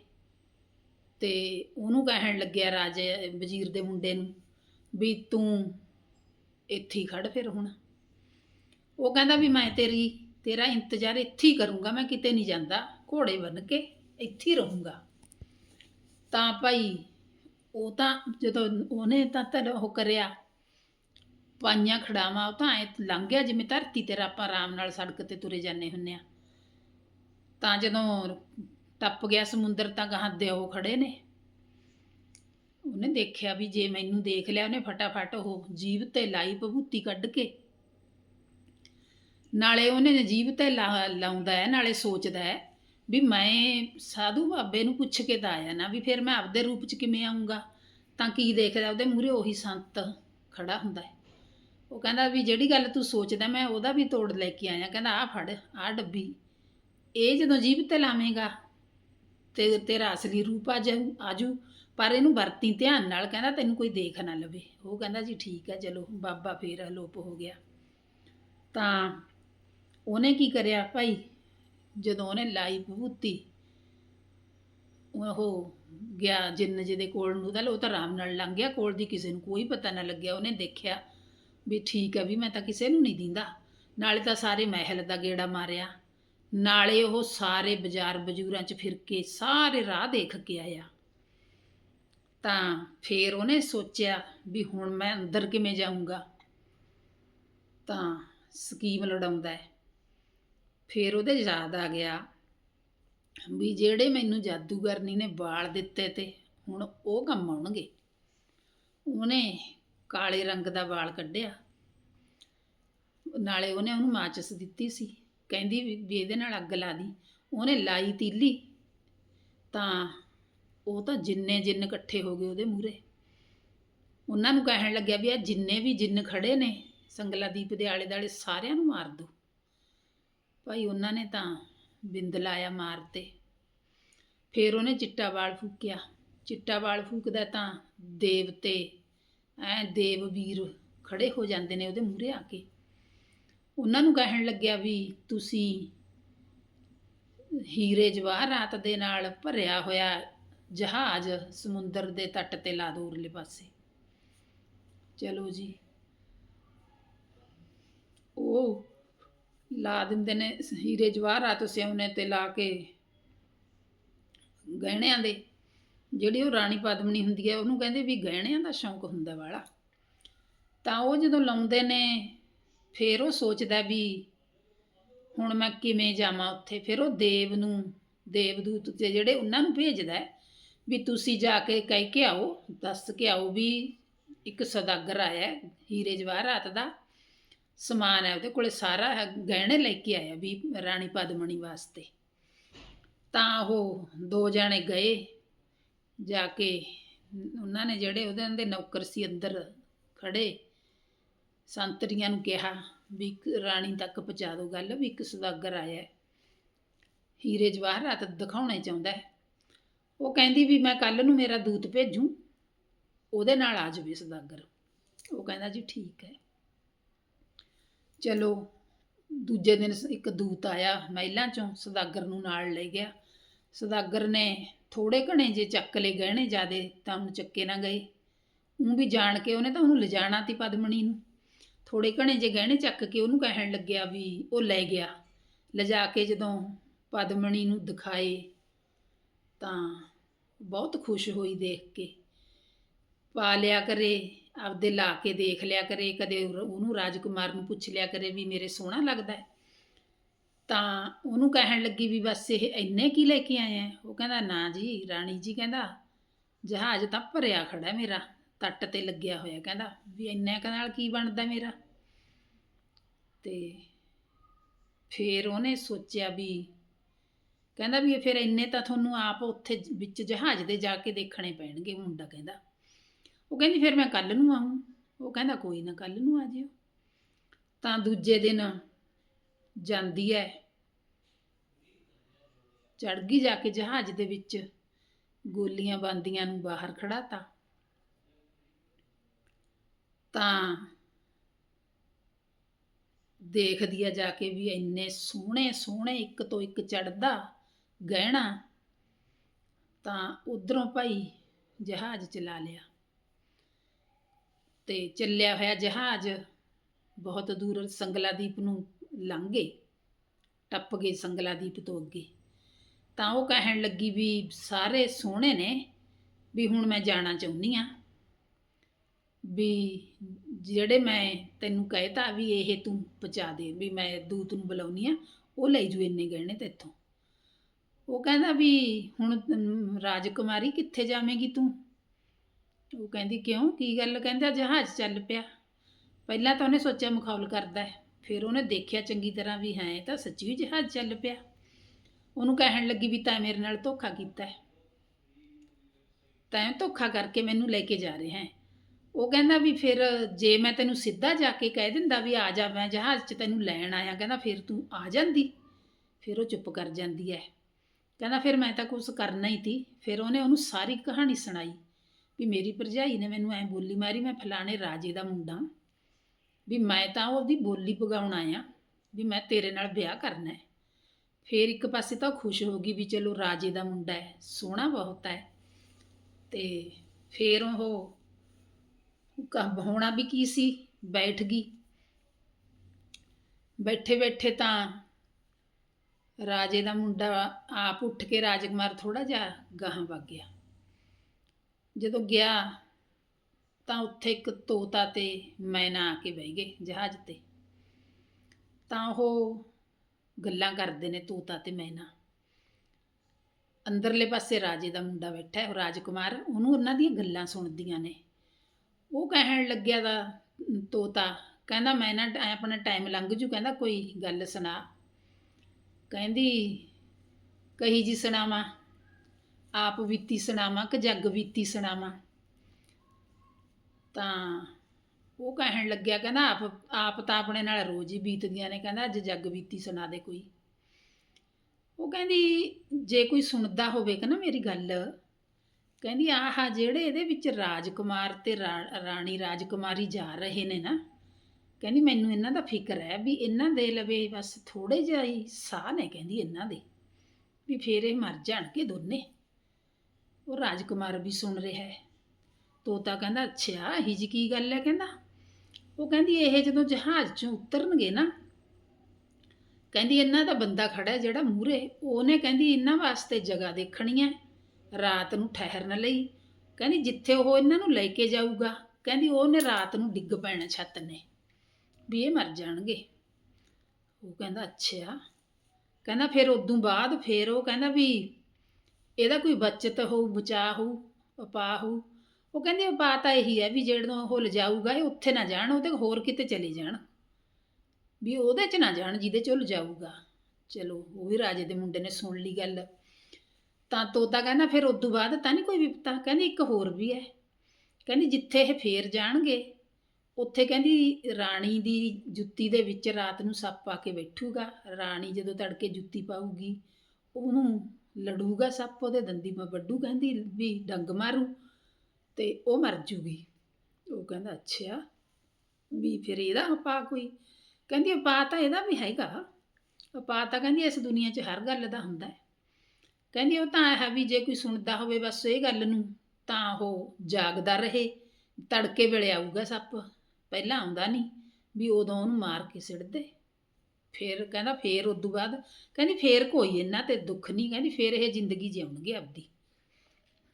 ਤੇ ਉਹਨੂੰ ਕਹਿਣ ਲੱਗਿਆ ਰਾਜੇ ਵਜ਼ੀਰ ਦੇ ਮੁੰਡੇ ਨੂੰ ਵੀ ਤੂੰ ਇੱਥੇ ਹੀ ਖੜ ਫਿਰ ਹੁਣ। ਉਹ ਕਹਿੰਦਾ ਵੀ ਮੈਂ ਤੇਰੀ, ਤੇਰਾ ਇੰਤਜ਼ਾਰ ਇੱਥੇ ਹੀ ਕਰੂੰਗਾ, ਮੈਂ ਕਿਤੇ ਨਹੀਂ ਜਾਂਦਾ, ਘੋੜੇ ਬੰਨ ਕੇ ਇੱਥੇ ਹੀ ਰਹੂੰਗਾ। ਤਾਂ ਭਾਈ, ਉਹ ਤਾਂ ਜਦੋਂ ਉਹਨੇ ਤਾਂ ਤਰ ਉਹ ਕਰਿਆ, ਪਾਈਆਂ ਖੜਾਵਾਂ, ਉਹ ਤਾਂ ਐ ਲੰਘ ਗਿਆ ਜਿਵੇਂ ਧਰਤੀ ਤੇ ਆਪਾਂ ਆਰਾਮ ਨਾਲ ਸੜਕ ਤੇ ਤੁਰੇ ਜਾਂਦੇ ਹੁੰਨੇ ਆ। ਤਾਂ ਜਦੋਂ ਟੱਪ ਗਿਆ ਸਮੁੰਦਰ, ਤਾਂ ਗਾਹਾਂ ਦੇ ਉਹ ਖੜੇ ਨੇ। ਉਹਨੇ ਦੇਖਿਆ ਵੀ ਜੇ ਮੈਨੂੰ ਦੇਖ ਲਿਆ, ਉਹਨੇ ਫਟਾਫਟ ਉਹ ਜੀਵ ਤੇ ਲਾਈ ਭਭੂਤੀ ਕੱਢ ਕੇ ਨਾਲੇ ਉਹਨੇ ਜੀਭ ਤੇ ਲਾ- ਲਾਉਂਦਾ ਹੈ, ਨਾਲੇ ਸੋਚਦਾ ਹੈ ਵੀ ਮੈਂ ਸਾਧੂ ਬਾਬੇ ਨੂੰ ਪੁੱਛ ਕੇ ਤਾਂ ਆਇਆ ਨਾ ਵੀ ਫਿਰ ਮੈਂ ਆਪਦੇ ਰੂਪ ਚ ਕਿਵੇਂ ਆਉਂਗਾ ਤਾਂ ਕੀ ਦੇਖਦਾ? ਉਹਦੇ ਮੂਹਰੇ ਉਹੀ ਸੰਤ ਖੜਾ ਹੁੰਦਾ ਹੈ। ਉਹ ਕਹਿੰਦਾ ਵੀ ਜਿਹੜੀ ਗੱਲ ਤੂੰ ਸੋਚਦਾ, ਮੈਂ ਉਹਦਾ ਵੀ ਤੋੜ ਲੈ ਕੇ ਆਇਆ। ਕਹਿੰਦਾ, ਆਹ ਫੜ, ਆਹ ਡੱਬੀ। ਇਹ ਜਦੋਂ ਜੀਭ ਤੇ ਲਾਵੇਂਗਾ, ਤੇ ਤੇਰਾ ਅਸਲੀ ਰੂਪ ਆ ਜਾਊ ਆਜੂ ਪਰ ਇਹਨੂੰ ਵਰਤੀ ਧਿਆਨ ਨਾਲ, ਕਹਿੰਦਾ ਤੈਨੂੰ ਕੋਈ ਦੇਖ ਨਾ ਲਵੇ। ਉਹ ਕਹਿੰਦਾ ਜੀ ਠੀਕ ਹੈ ਚਲੋ, ਬਾਬਾ ਫੇਰ ਅਲੋਪ ਹੋ ਗਿਆ। ਤਾਂ ਉਹਨੇ ਕੀ ਕਰਿਆ ਭਾਈ? ਜਦੋਂ ਉਹਨੇ ਲਾਈ ਵਿਭੂਤੀ ਉਹ ਗਿਆ ਜਿੰਨ ਜਿਹਦੇ ਕੋਲ ਨੂੰ, ਤਾਂ ਉਹ ਤਾਂ ਆਰਾਮ ਨਾਲ ਲੰਘ ਗਿਆ, ਕੋਲ ਦੀ ਕਿਸੇ ਨੂੰ ਕੋਈ ਪਤਾ ਨਾ ਲੱਗਿਆ, ਉਹਨੇ ਦੇਖਿਆ ਵੀ ਠੀਕ ਹੈ ਵੀ ਮੈਂ ਤਾਂ ਕਿਸੇ ਨੂੰ ਨਹੀਂ ਦਿੰਦਾ। ਨਾਲੇ ਤਾਂ ਸਾਰੇ ਮਹਿਲ ਦਾ ਗੇੜਾ ਮਾਰਿਆ, ਨਾਲੇ ਉਹ ਸਾਰੇ ਬਾਜ਼ਾਰ ਬਜੂਰਾਂ 'ਚ ਫਿਰ ਕੇ ਸਾਰੇ ਰਾਹ ਦੇਖ ਕੇ ਆਇਆ। ਤਾਂ ਫੇਰ ਉਹਨੇ ਸੋਚਿਆ ਵੀ ਹੁਣ ਮੈਂ ਅੰਦਰ ਕਿਵੇਂ ਜਾਊਂਗਾ? ਤਾਂ ਸਕੀਮ ਲੜਾਉਂਦਾ ਹੈ। ਫਿਰ ਉਹਦੇ ਯਾਦ ਆ ਗਿਆ ਵੀ ਜਿਹੜੇ ਮੈਨੂੰ ਜਾਦੂਗਰਨੀ ਨੇ ਵਾਲ ਦਿੱਤੇ ਤੇ ਹੁਣ ਉਹ ਕੰਮ ਆਉਣਗੇ। ਉਹਨੇ ਕਾਲੇ ਰੰਗ ਦਾ ਵਾਲ ਕੱਢਿਆ। ਨਾਲੇ ਉਹਨੇ ਉਹਨੂੰ ਮਾਚਸ ਦਿੱਤੀ ਸੀ। ਕਹਿੰਦੀ ਵੀ ਵੀ ਇਹਦੇ ਨਾਲ ਅੱਗ ਲਾ ਦੀ। ਉਹਨੇ ਲਾਈ ਤੀਲੀ। ਤਾਂ ਉਹ ਤਾਂ ਜਿੰਨੇ ਜਿੰਨ ਇਕੱਠੇ ਹੋ ਗਏ ਉਹਦੇ ਮੂਹਰੇ। ਉਹਨਾਂ ਨੂੰ ਕਹਿਣ ਲੱਗਿਆ ਵੀ ਆ ਜਿੰਨੇ ਵੀ ਜਿੰਨ ਖੜੇ ਨੇ, ਸੰਗਲਾਦੀਪ ਦੇ ਆਲੇ ਦਾਲੇ ਸਾਰਿਆਂ ਨੂੰ ਮਾਰ ਦੋ। ਭਾਈ ਉਹਨਾਂ ਨੇ ਤਾਂ ਬਿੰਦ ਲਾਇਆ ਮਾਰਤੇ ਫਿਰ ਉਹਨੇ ਚਿੱਟਾ ਵਾਲ ਫੂਕਿਆ। ਚਿੱਟਾ ਵਾਲ ਫੂਕਦਾ ਤਾਂ ਦੇਵਤੇ ਐ ਦੇਵ ਵੀਰ ਖੜੇ ਹੋ ਜਾਂਦੇ ਨੇ ਉਹਦੇ ਮੂਹਰੇ ਆ ਕੇ। ਉਹਨਾਂ ਨੂੰ ਕਹਿਣ ਲੱਗਿਆ ਵੀ ਤੁਸੀਂ ਹੀਰੇ ਜਵਾਹਰਾਤ ਦੇ ਨਾਲ ਭਰਿਆ ਹੋਇਆ ਜਹਾਜ਼ ਸਮੁੰਦਰ ਦੇ ਤੱਟ ਤੇ ਲਾ ਦੋ ਉਰਲੇ ਪਾਸੇ। ਚਲੋ ਜੀ। ਉਹ ਲਾ ਦਿੰਦੇ ਨੇ ਹੀਰੇ ਜਵਾਹਰਾਤ ਸਿਉਨੇ ਤੇ ਲਾ ਕੇ ਗਹਿਣਿਆਂ ਦੇ। ਜਿਹੜੀ ਉਹ ਰਾਣੀ ਪਦਮਣੀ ਹੁੰਦੀ ਹੈ ਉਹਨੂੰ ਕਹਿੰਦੇ ਵੀ ਗਹਿਣਿਆਂ ਦਾ ਸ਼ੌਂਕ ਹੁੰਦਾ ਵਾਲਾ। ਤਾਂ ਉਹ ਜਦੋਂ ਲਾਉਂਦੇ ਨੇ ਫਿਰ ਉਹ ਸੋਚਦਾ ਵੀ ਹੁਣ ਮੈਂ ਕਿਵੇਂ ਜਾਵਾਂ ਉੱਥੇ। ਫਿਰ ਉਹ ਦੇਵ ਨੂੰ ਦੇਵਦੂਤ ਤੇ ਜਿਹੜੇ ਉਹਨਾਂ ਨੂੰ ਭੇਜਦਾ ਵੀ ਤੁਸੀਂ ਜਾ ਕੇ ਕਹਿ ਕੇ ਆਓ ਦੱਸ ਕੇ ਆਓ ਵੀ ਇੱਕ ਸਦਾਗਰ ਆਇਆ ਹੈ, ਹੀਰੇ ਜਵਾਹਰਾਤ ਦਾ। ਸਮਾਨ ਹੈ ਉਹਦੇ ਕੋਲੇ ਸਾਰਾ ਹੈ, ਗਹਿਣੇ ਲੈ ਕੇ ਆਇਆ ਵੀ ਰਾਣੀ ਪਦਮਣੀ ਵਾਸਤੇ। ਤਾਂ ਉਹ ਦੋ ਜਾਣੇ ਗਏ ਜਾ ਕੇ ਉਹਨਾਂ ਨੇ ਜਿਹੜੇ ਉਹਦੇ ਦੇ ਨੌਕਰ ਸੀ ਅੰਦਰ ਖੜੇ ਸੰਤਰੀਆਂ ਨੂੰ ਕਿਹਾ ਵੀ ਇੱਕ ਰਾਣੀ ਤੱਕ ਪਹੁੰਚਾ ਦਿਓ ਗੱਲ ਵੀ ਇੱਕ ਸੁਦਾਗਰ ਆਇਆ ਹੈ। ਹੀਰੇ ਜਵਾਹਰਾਤ ਦਿਖਾਉਣੇ ਚਾਹੁੰਦਾ ਹੈ। ਉਹ ਕਹਿੰਦੀ ਵੀ ਮੈਂ ਕੱਲ ਨੂੰ ਮੇਰਾ ਦੂਤ ਭੇਜੂ ਉਹਦੇ ਨਾਲ ਆ ਜਾਵੇ ਸੁਦਾਗਰ। ਉਹ ਕਹਿੰਦਾ ਜੀ ਠੀਕ ਹੈ। ਚਲੋ, ਦੂਜੇ ਦਿਨ ਇੱਕ ਦੂਤ ਆਇਆ ਮਹਿਲਾਂ ਚੋਂ, ਸੁਦਾਗਰ ਨੂੰ ਨਾਲ ਲੈ ਗਿਆ। ਸੁਦਾਗਰ ਨੇ ਥੋੜੇ ਘਣੇ ਜੇ ਚੱਕ ਲਏ ਗਹਿਣੇ ਜਿਆਦੇ, ਤਾਂ ਉਹਨੂੰ ਚੱਕੇ ਨਾ ਗਏ। ਉਹ ਵੀ ਜਾਣ ਕੇ ਉਹਨੇ ਤਾਂ ਉਹਨੂੰ ਲਿਜਾਣਾ ਤੀ ਪਦਮਣੀ ਨੂੰ। ਥੋੜੇ ਘਣੇ ਜੇ ਗਹਿਣੇ ਚੱਕ ਕੇ ਉਹਨੂੰ ਕਹਿਣ ਲੱਗਿਆ ਵੀ ਉਹ ਲੈ ਗਿਆ। ਲਿਜਾ ਕੇ ਜਦੋਂ ਪਦਮਣੀ ਨੂੰ ਦਿਖਾਏ, ਤਾਂ ਬਹੁਤ ਖੁਸ਼ ਹੋਈ ਦੇਖ ਕੇ। ਪਾ ਲਿਆ ਕਰੇ। ਆਪਦੇ ਲਾ ਕੇ ਦੇਖ ਲਿਆ ਕਰੇ, ਕਦੇ ਉਹ- ਉਹਨੂੰ ਰਾਜਕੁਮਾਰ ਨੂੰ ਪੁੱਛ ਲਿਆ ਕਰੇ ਵੀ ਮੇਰੇ ਸੋਹਣਾ ਲੱਗਦਾ ਹੈ। ਤਾਂ ਉਹਨੂੰ ਕਹਿਣ ਲੱਗੀ ਵੀ ਬਸ ਇਹ ਇੰਨੇ ਕੀ ਲੈ ਕੇ ਆਏ ਆ ਉਹ ਕਹਿੰਦਾ, ਨਾ ਜੀ, ਰਾਣੀ ਜੀ ਕਹਿੰਦਾ, ਜਹਾਜ਼ ਤਾਂ ਭਰਿਆ ਖੜਾ ਮੇਰਾ, ਤੱਟ ਤੇ ਲੱਗਿਆ ਹੋਇਆ ਕਹਿੰਦਾ, ਵੀ ਇੰਨੇ ਕ ਨਾਲ ਕੀ ਬਣਦਾ ਮੇਰਾ? ਤੇ ਫਿਰ ਉਹਨੇ ਸੋਚਿਆ ਵੀ, ਕਹਿੰਦਾ ਵੀ ਇਹ ਫਿਰ ਇੰਨੇ ਤਾਂ ਤੁਹਾਨੂੰ ਆਪ ਉੱਥੇ ਵਿੱਚ ਜਹਾਜ਼ ਦੇ ਜਾ ਕੇ ਦੇਖਣੇ ਪੈਣਗੇ, ਮੁੰਡਾ ਕਹਿੰਦਾ। ਉਹ ਕਹਿੰਦੀ ਫਿਰ ਮੈਂ ਕੱਲ ਨੂੰ ਆਉਂ ਉਹ ਕਹਿੰਦਾ ਕੋਈ ਨਾ ਕੱਲ ਨੂੰ ਆ ਜਿਓ। ਤਾਂ ਦੂਜੇ ਦਿਨ ਜਾਂਦੀ ਹੈ ਚੜ ਗਈ ਜਾ ਕੇ ਜਹਾਜ਼ ਦੇ ਵਿੱਚ। ਗੋਲੀਆਂ ਬੰਦੀਆਂ ਨੂੰ ਬਾਹਰ ਖੜਾਤਾ। ਤਾਂ ਦੇਖਦੀ ਆ ਜਾ ਕੇ ਵੀ ਇੰਨੇ ਸੋਹਣੇ ਸੋਹਣੇ ਇੱਕ ਤੋਂ ਇੱਕ ਚੜਦਾ ਗਹਿਣਾ। ਤਾਂ ਉਧਰੋਂ ਭਾਈ ਜਹਾਜ਼ ਚਲਾ ਲਿਆ। ਤੇ ਚੱਲਿਆ ਹੋਇਆ ਜਹਾਜ਼ ਬਹੁਤ ਦੂਰ ਸੰਗਲਾਦੀਪ ਨੂੰ ਲੰਘ ਗਏ ਟੱਪ ਗਏ ਸੰਗਲਾਦੀਪ ਤੋਂ ਅੱਗੇ। ਤਾਂ ਉਹ ਕਹਿਣ ਲੱਗੀ ਵੀ ਸਾਰੇ ਸੋਹਣੇ ਨੇ, ਵੀ ਹੁਣ ਮੈਂ ਜਾਣਾ ਚਾਹੁੰਦੀ ਆ ਵੀ ਜਿਹੜੇ ਮੈਂ ਤੈਨੂੰ ਕਹਿਤਾ ਵੀ ਇਹ ਤੂੰ ਪਹੁੰਚਾ ਦੇ, ਵੀ ਮੈਂ ਦੂਤ ਨੂੰ ਬੁਲਾਉਣੀ ਆ, ਉਹ ਲੈ ਜੂ ਇੰਨੇ ਗਹਿਣੇ ਤੇਥੋਂ। ਉਹ ਕਹਿੰਦਾ ਵੀ ਹੁਣ ਰਾਜਕੁਮਾਰੀ ਕਿੱਥੇ ਜਾਵੇਂਗੀ ਤੂੰ? ਉਹ ਕਹਿੰਦੀ ਕਿਉਂ? ਕੀ ਗੱਲ ਕਹਿੰਦਾ? ਜਹਾਜ਼ ਚੱਲ ਪਿਆ। ਪਹਿਲਾਂ ਤਾਂ ਉਹਨੇ ਸੋਚਿਆ ਮੁਖੌਲ ਕਰਦਾ ਹੈ। ਫਿਰ ਉਹਨੇ ਦੇਖਿਆ ਚੰਗੀ ਤਰ੍ਹਾਂ ਵੀ ਹੈ, ਤਾਂ ਸੱਚੀ ਹੀ ਜਹਾਜ਼ ਚੱਲ ਪਿਆ। ਉਹਨੂੰ ਕਹਿਣ ਲੱਗੀ ਵੀ ਤਾਂ ਮੇਰੇ ਨਾਲ ਧੋਖਾ ਕੀਤਾ ਹੈ। ਤੈਂ ਧੋਖਾ ਕਰਕੇ ਮੈਨੂੰ ਲੈ ਕੇ ਜਾ ਰਿਹਾ ਹੈ। ਉਹ ਕਹਿੰਦਾ ਵੀ ਫਿਰ ਜੇ ਮੈਂ ਤੈਨੂੰ ਸਿੱਧਾ ਜਾ ਕੇ ਕਹਿ ਦਿੰਦਾ ਵੀ ਆ ਜਾ, ਮੈਂ ਜਹਾਜ਼ 'ਚ ਤੈਨੂੰ ਲੈਣ ਆਇਆ, ਕਹਿੰਦਾ ਫਿਰ ਤੂੰ ਆ ਜਾਂਦੀ। ਫਿਰ ਉਹ ਚੁੱਪ ਕਰ ਜਾਂਦੀ ਹੈ। ਕਹਿੰਦਾ ਫਿਰ ਮੈਂ ਤਾਂ ਕੁਝ ਕਰਨਾ ਹੀ ਤੀ। ਫਿਰ ਉਹਨੇ ਉਹਨੂੰ ਸਾਰੀ ਕਹਾਣੀ ਸੁਣਾਈ। ਵੀ ਮੇਰੀ ਭਰਜਾਈ ਨੇ ਮੈਨੂੰ ਐ ਬੋਲੀ ਮਾਰੀ, ਮੈਂ ਫਲਾਣੇ ਰਾਜੇ ਦਾ ਮੁੰਡਾ ਵੀ ਮੈਂ ਤਾਂ ਉਹਦੀ ਬੋਲੀ ਪਗਾਉਣ ਆਇਆ ਵੀ ਮੈਂ ਤੇਰੇ ਨਾਲ ਵਿਆਹ ਕਰਨਾ ਹੈ। ਫਿਰ ਇੱਕ ਪਾਸੇ ਤਾਂ ਉਹ ਖੁਸ਼ ਹੋ ਗਈ ਵੀ ਚਲੋ ਰਾਜੇ ਦਾ ਮੁੰਡਾ ਹੈ, ਸੋਹਣਾ ਬਹੁਤ ਹੈ। ਤੇ ਫਿਰ ਉਹ ਕੰਮ ਹੋਣਾ ਵੀ ਕੀ ਸੀ, ਬੈਠ ਗਈ। ਬੈਠੇ ਬੈਠੇ ਤਾਂ ਰਾਜੇ ਦਾ ਮੁੰਡਾ ਆਪ ਉੱਠ ਕੇ ਰਾਜਕੁਮਾਰ ਥੋੜਾ ਜਿਹਾ ਗਾਹਾਂ ਵਗ ਗਿਆ। ਜਦੋਂ ਗਿਆ ਤਾਂ ਉੱਥੇ ਇੱਕ ਤੋਤਾ ਤੇ ਮੈਨਾ ਆ ਕੇ ਬਹਿ ਗਏ ਜਹਾਜ਼ ਤੇ। ਤਾਂ ਉਹ ਗੱਲਾਂ ਕਰਦੇ ਨੇ ਤੋਤਾ ਤੇ ਮੈਨਾ ਅੰਦਰਲੇ ਪਾਸੇ ਰਾਜੇ ਦਾ ਮੁੰਡਾ ਬੈਠਾ ਹੈ, ਉਹ ਰਾਜਕੁਮਾਰ, ਉਹਨੂੰ ਉਹਨਾਂ ਦੀਆਂ ਗੱਲਾਂ ਸੁਣਦੀਆਂ ਨੇ। ਉਹ ਕਹਿਣ ਲੱਗਿਆ ਦਾ ਤੋਤਾ, ਕਹਿੰਦਾ ਮੈਂ ਨਾ ਟ- ਆਪਣਾ ਟਾਈਮ ਲੰਘ ਜੂ, ਕਹਿੰਦਾ ਕੋਈ ਗੱਲ ਸੁਣਾ। ਕਹਿੰਦੀ, ਕਹੀ ਜੀ ਸੁਣਾਵਾਂ? ਆਪ ਬੀਤੀ ਸੁਣਾਵਾਂ ਕਿ ਜੱਗ ਬੀਤੀ ਸੁਣਾਵਾਂ। ਤਾਂ ਉਹ ਕਹਿਣ ਲੱਗਿਆ, ਕਹਿੰਦਾ ਆਪ ਆਪ ਤਾਂ ਆਪਣੇ ਨਾਲ ਰੋਜ਼ ਹੀ ਬੀਤਦੀਆਂ ਨੇ, ਕਹਿੰਦਾ ਅੱਜ ਜੱਗ ਬੀਤੀ ਸੁਣਾ ਦੇ ਕੋਈ। ਉਹ ਕਹਿੰਦੀ, ਜੇ ਕੋਈ ਸੁਣਦਾ ਹੋਵੇ ਕਿ ਨਾ ਮੇਰੀ ਗੱਲ, ਕਹਿੰਦੀ ਆਹ ਜਿਹੜੇ ਇਹਦੇ ਵਿੱਚ ਰਾਜਕੁਮਾਰ ਤੇ ਰਾ- ਰਾਣੀ ਰਾਜਕੁਮਾਰੀ ਜਾ ਰਹੇ ਨੇ ਨਾ, ਕਹਿੰਦੀ ਮੈਨੂੰ ਇਹਨਾਂ ਦਾ ਫਿਕਰ ਹੈ ਵੀ ਇਹਨਾਂ ਦੇ ਲਵੇ ਬਸ ਥੋੜੇ ਜਿਹਾ ਹੀ ਸਾਹ ਨੇ, ਕਹਿੰਦੀ ਇਹਨਾਂ ਦੇ, ਵੀ ਫੇਰ ਇਹ ਮਰ ਜਾਣਗੇ ਦੋਨੇ। ਉਹ ਰਾਜਕੁਮਾਰ ਵੀ ਸੁਣ ਰਿਹਾ ਹੈ। ਤੋਤਾ ਕਹਿੰਦਾ ਅੱਛਾ ਇਹੀ ਜੀ ਕੀ ਗੱਲ ਹੈ ਕਹਿੰਦਾ। ਉਹ ਕਹਿੰਦੀ, ਇਹ ਜਦੋਂ ਜਹਾਜ਼ 'ਚੋਂ ਉਤਰਨਗੇ ਨਾ, ਕਹਿੰਦੀ ਇਹਨਾਂ ਦਾ ਬੰਦਾ ਖੜਾ ਹੈ ਜਿਹੜਾ ਮੂਰੇ ਉਹਨੇ ਕਹਿੰਦੀ, ਇਹਨਾਂ ਵਾਸਤੇ ਜਗ੍ਹਾ ਦੇਖਣੀ ਹੈ, ਰਾਤ ਨੂੰ ਠਹਿਰਨ ਲਈ। ਕਹਿੰਦੀ, ਜਿੱਥੇ ਉਹ ਇਹਨਾਂ ਨੂੰ ਲੈ ਕੇ ਜਾਊਗਾ, ਕਹਿੰਦੀ, ਉਹਨੇ ਰਾਤ ਨੂੰ ਡਿੱਗ ਪੈਣਾ ਛੱਤ ਨੇ, ਵੀ ਇਹ ਮਰ ਜਾਣਗੇ। ਉਹ ਕਹਿੰਦਾ ਅੱਛਾ ਕਹਿੰਦਾ, ਫਿਰ ਉਦੋਂ ਬਾਅਦ ਫਿਰ ਉਹ ਕਹਿੰਦਾ ਵੀ ਇਹਦਾ ਕੋਈ ਬਚਤ ਹੋਊ, ਬਚਾ ਹੋਊ ਉਪਾਅ ਹੋਊ। ਉਹ ਕਹਿੰਦੇ ਉਪਾਅ ਤਾਂ ਇਹੀ ਹੈ ਵੀ ਜਿਹੜਾ ਉਹ ਲਿਜਾਊਗਾ ਇਹ ਉੱਥੇ ਨਾ ਜਾਣ ਉਹਦੇ ਹੋਰ ਕਿਤੇ ਚਲੇ ਜਾਣ। ਵੀ ਉਹਦੇ 'ਚ ਨਾ ਜਾਣ, ਜਿਹਦੇ 'ਚ ਉਹ ਲਿਜਾਊਗਾ ਚਲੋ, ਉਹ ਵੀ ਰਾਜੇ ਦੇ ਮੁੰਡੇ ਨੇ ਸੁਣ ਲਈ ਗੱਲ। ਤਾਂ ਤੋਤਾ ਕਹਿੰਦਾ, ਫਿਰ ਉਦੋਂ ਬਾਅਦ ਤਾਂ ਨਹੀਂ ਕੋਈ ਵਿਪਤਾ? ਕਹਿੰਦੀ, ਇੱਕ ਹੋਰ ਵੀ ਹੈ। ਕਹਿੰਦੀ, ਜਿੱਥੇ ਇਹ ਫੇਰ ਜਾਣਗੇ, ਉੱਥੇ ਕਹਿੰਦੀ, ਰਾਣੀ ਦੀ ਜੁੱਤੀ ਦੇ ਵਿੱਚ ਰਾਤ ਨੂੰ ਸੱਪ ਆ ਕੇ ਬੈਠੂਗਾ। ਰਾਣੀ ਜਦੋਂ ਤੜਕੇ ਜੁੱਤੀ ਪਾਊਗੀ, ਉਹਨੂੰ ਲੜੂਗਾ ਸੱਪ, ਉਹਦੇ ਦੰਦੀ ਮ ਵੱਡੂ ਕਹਿੰਦੀ ਵੀ ਡੰਗ ਮਾਰੂ ਤੇ ਉਹ ਮਰ ਜੂਗੀ। ਉਹ ਕਹਿੰਦਾ, ਅੱਛਾ, ਵੀ ਫਿਰ ਇਹਦਾ ਉਪਾਅ ਕੋਈ, ਕਹਿੰਦੀ ਉਪਾਅ ਤਾਂ ਇਹਦਾ ਵੀ ਹੈਗਾ। ਉਪਾਅ ਤਾਂ ਕਹਿੰਦੀ ਇਸ ਦੁਨੀਆ 'ਚ ਹਰ ਗੱਲ ਦਾ ਹੁੰਦਾ ਹੈ। ਕਹਿੰਦੀ ਉਹ ਤਾਂ ਇਹ ਵੀ ਜੇ ਕੋਈ ਸੁਣਦਾ ਹੋਵੇ ਬਸ ਇਹ ਗੱਲ ਨੂੰ, ਤਾਂ ਉਹ ਜਾਗਦਾ ਰਹੇ, ਤੜਕੇ ਵੇਲੇ ਆਊਗਾ ਸੱਪ। ਪਹਿਲਾਂ ਆਉਂਦਾ ਨਹੀਂ ਵੀ ਉਦੋਂ ਉਹਨੂੰ ਮਾਰ ਕੇ ਸਿੱਟ ਦੇ। ਫਿਰ ਕਹਿੰਦਾ ਫੇਰ ਉਦੋਂ ਬਾਅਦ, ਕਹਿੰਦੀ ਫਿਰ ਕੋਈ ਇਹਨਾਂ ਤੇ ਦੁੱਖ ਨਹੀਂ ਕਹਿੰਦੀ ਫਿਰ ਇਹ ਜ਼ਿੰਦਗੀ ਜਿਉਣਗੇ ਆਪਦੀ,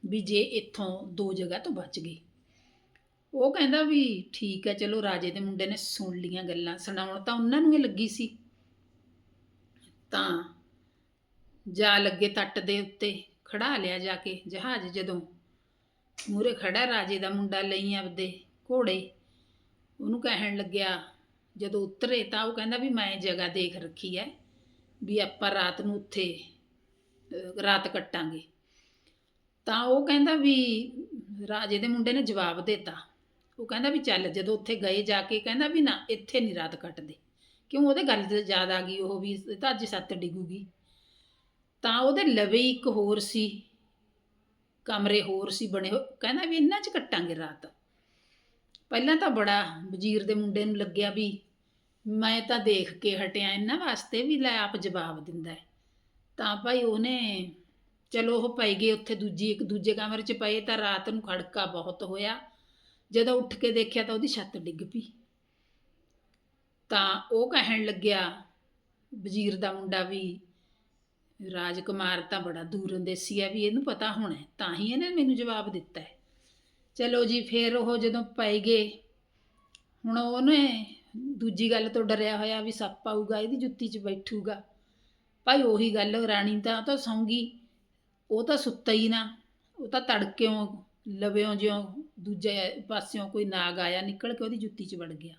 ਵੀ ਜੇ ਇੱਥੋਂ ਦੋ ਜਗ੍ਹਾ ਤੋਂ ਬਚ ਗਏ ਉਹ ਕਹਿੰਦਾ ਵੀ ਠੀਕ ਹੈ, ਚਲੋ ਰਾਜੇ ਦੇ ਮੁੰਡੇ ਨੇ ਸੁਣ ਲੀਆਂ ਗੱਲਾਂ, ਸੁਣਾਉਣ ਤਾਂ ਉਹਨਾਂ ਨੂੰ ਹੀ ਲੱਗੀ ਸੀ। ਤਾਂ ਜਾ ਲੱਗੇ ਤੱਟ ਦੇ ਉੱਤੇ, ਖੜਾ ਲਿਆ ਜਾ ਕੇ ਜਹਾਜ਼ ਜਦੋਂ ਮੂਰੇ ਖੜਾ, ਰਾਜੇ ਦਾ ਮੁੰਡਾ ਲਈ ਆਪਦੇ ਘੋੜੇ, ਉਹਨੂੰ ਕਹਿਣ ਲੱਗਿਆ ਜਦੋਂ ਉਤਰੇ ਤਾਂ ਉਹ ਕਹਿੰਦਾ ਵੀ ਮੈਂ ਜਗ੍ਹਾ ਦੇਖ ਰੱਖੀ ਹੈ ਵੀ ਆਪਾਂ ਰਾਤ ਨੂੰ ਉੱਥੇ ਰਾਤ ਕੱਟਾਂਗੇ। ਤਾਂ ਉਹ ਕਹਿੰਦਾ ਵੀ ਰਾਜੇ ਦੇ ਮੁੰਡੇ ਨੇ ਜਵਾਬ ਦਿੱਤਾ, ਉਹ ਕਹਿੰਦਾ ਵੀ ਚੱਲ ਜਦੋਂ ਉੱਥੇ ਗਏ ਜਾ ਕੇ ਕਹਿੰਦਾ ਵੀ ਨਾ ਇੱਥੇ ਨਹੀਂ ਰਾਤ ਕੱਟਦੇ। ਕਿਉਂ? ਉਹਦੇ ਗੱਲ ਤੇ ਯਾਦ ਆ ਗਈ ਉਹ ਵੀ, ਤਾਂ ਅੱਜ ਸੱਤ ਡਿੱਗੂਗੀ। ਤਾਂ ਉਹਦੇ ਲਵੇ ਇੱਕ ਹੋਰ ਸੀ, ਕਮਰੇ ਹੋਰ ਸੀ ਬਣੇ ਹੋ ਕਹਿੰਦਾ ਵੀ ਇਹਨਾਂ 'ਚ ਕੱਟਾਂਗੇ ਰਾਤ। ਪਹਿਲਾਂ ਤਾਂ ਬੜਾ ਵਜ਼ੀਰ ਦੇ ਮੁੰਡੇ ਨੂੰ ਲੱਗਿਆ ਵੀ ਮੈਂ ਤਾਂ ਦੇਖ ਕੇ ਹਟਿਆ, ਇਹਨਾਂ ਵਾਸਤੇ ਵੀ ਲੈ ਆਪ ਜਵਾਬ ਦਿੰਦਾ ਹੈ। ਤਾਂ ਭਾਈ ਉਹਨੇ, ਚਲੋ ਉਹ ਪਈ ਗਏ ਉੱਥੇ ਦੂਜੀ, ਇੱਕ ਦੂਜੇ ਕਮਰੇ 'ਚ ਪਏ ਤਾਂ ਰਾਤ ਨੂੰ ਖੜਕਾ ਬਹੁਤ ਹੋਇਆ। ਜਦੋਂ ਉੱਠ ਕੇ ਦੇਖਿਆ ਤਾਂ ਉਹਦੀ ਛੱਤ ਡਿੱਗ ਪਈ। ਤਾਂ ਉਹ ਕਹਿਣ ਲੱਗਿਆ ਵਜ਼ੀਰ ਦਾ ਮੁੰਡਾ ਵੀ ਰਾਜਕੁਮਾਰ ਤਾਂ ਬੜਾ ਦੂਰ ਅੰਦੇਸੀ ਆ ਵੀ ਇਹਨੂੰ ਪਤਾ ਹੋਣਾ ਤਾਂ ਹੀ ਇਹਨੇ ਮੈਨੂੰ ਜਵਾਬ ਦਿੱਤਾ ਹੈ। ਚਲੋ ਜੀ, ਫਿਰ ਉਹ ਜਦੋਂ ਪੈ ਗਏ, ਹੁਣ ਉਹਨੇ ਦੂਜੀ ਗੱਲ ਤੋਂ ਡਰਿਆ ਹੋਇਆ ਵੀ ਸੱਪ ਆਊਗਾ, ਇਹਦੀ ਜੁੱਤੀ 'ਚ ਬੈਠੂਗਾ। ਭਾਈ ਉਹੀ ਗੱਲ, ਰਾਣੀ ਤਾਂ ਤਾਂ ਸੌਂਗੀ। ਉਹ ਤਾਂ ਸੁੱਤਾ ਹੀ ਨਾ, ਉਹ ਤਾਂ ਤੜਕਿਓਂ, ਲਵਿਓਂ ਜਿਉਂ ਦੂਜੇ ਪਾਸਿਓਂ ਕੋਈ ਨਾਗ ਆਇਆ, ਨਿਕਲ ਕੇ ਉਹਦੀ ਜੁੱਤੀ 'ਚ ਵੜ ਗਿਆ।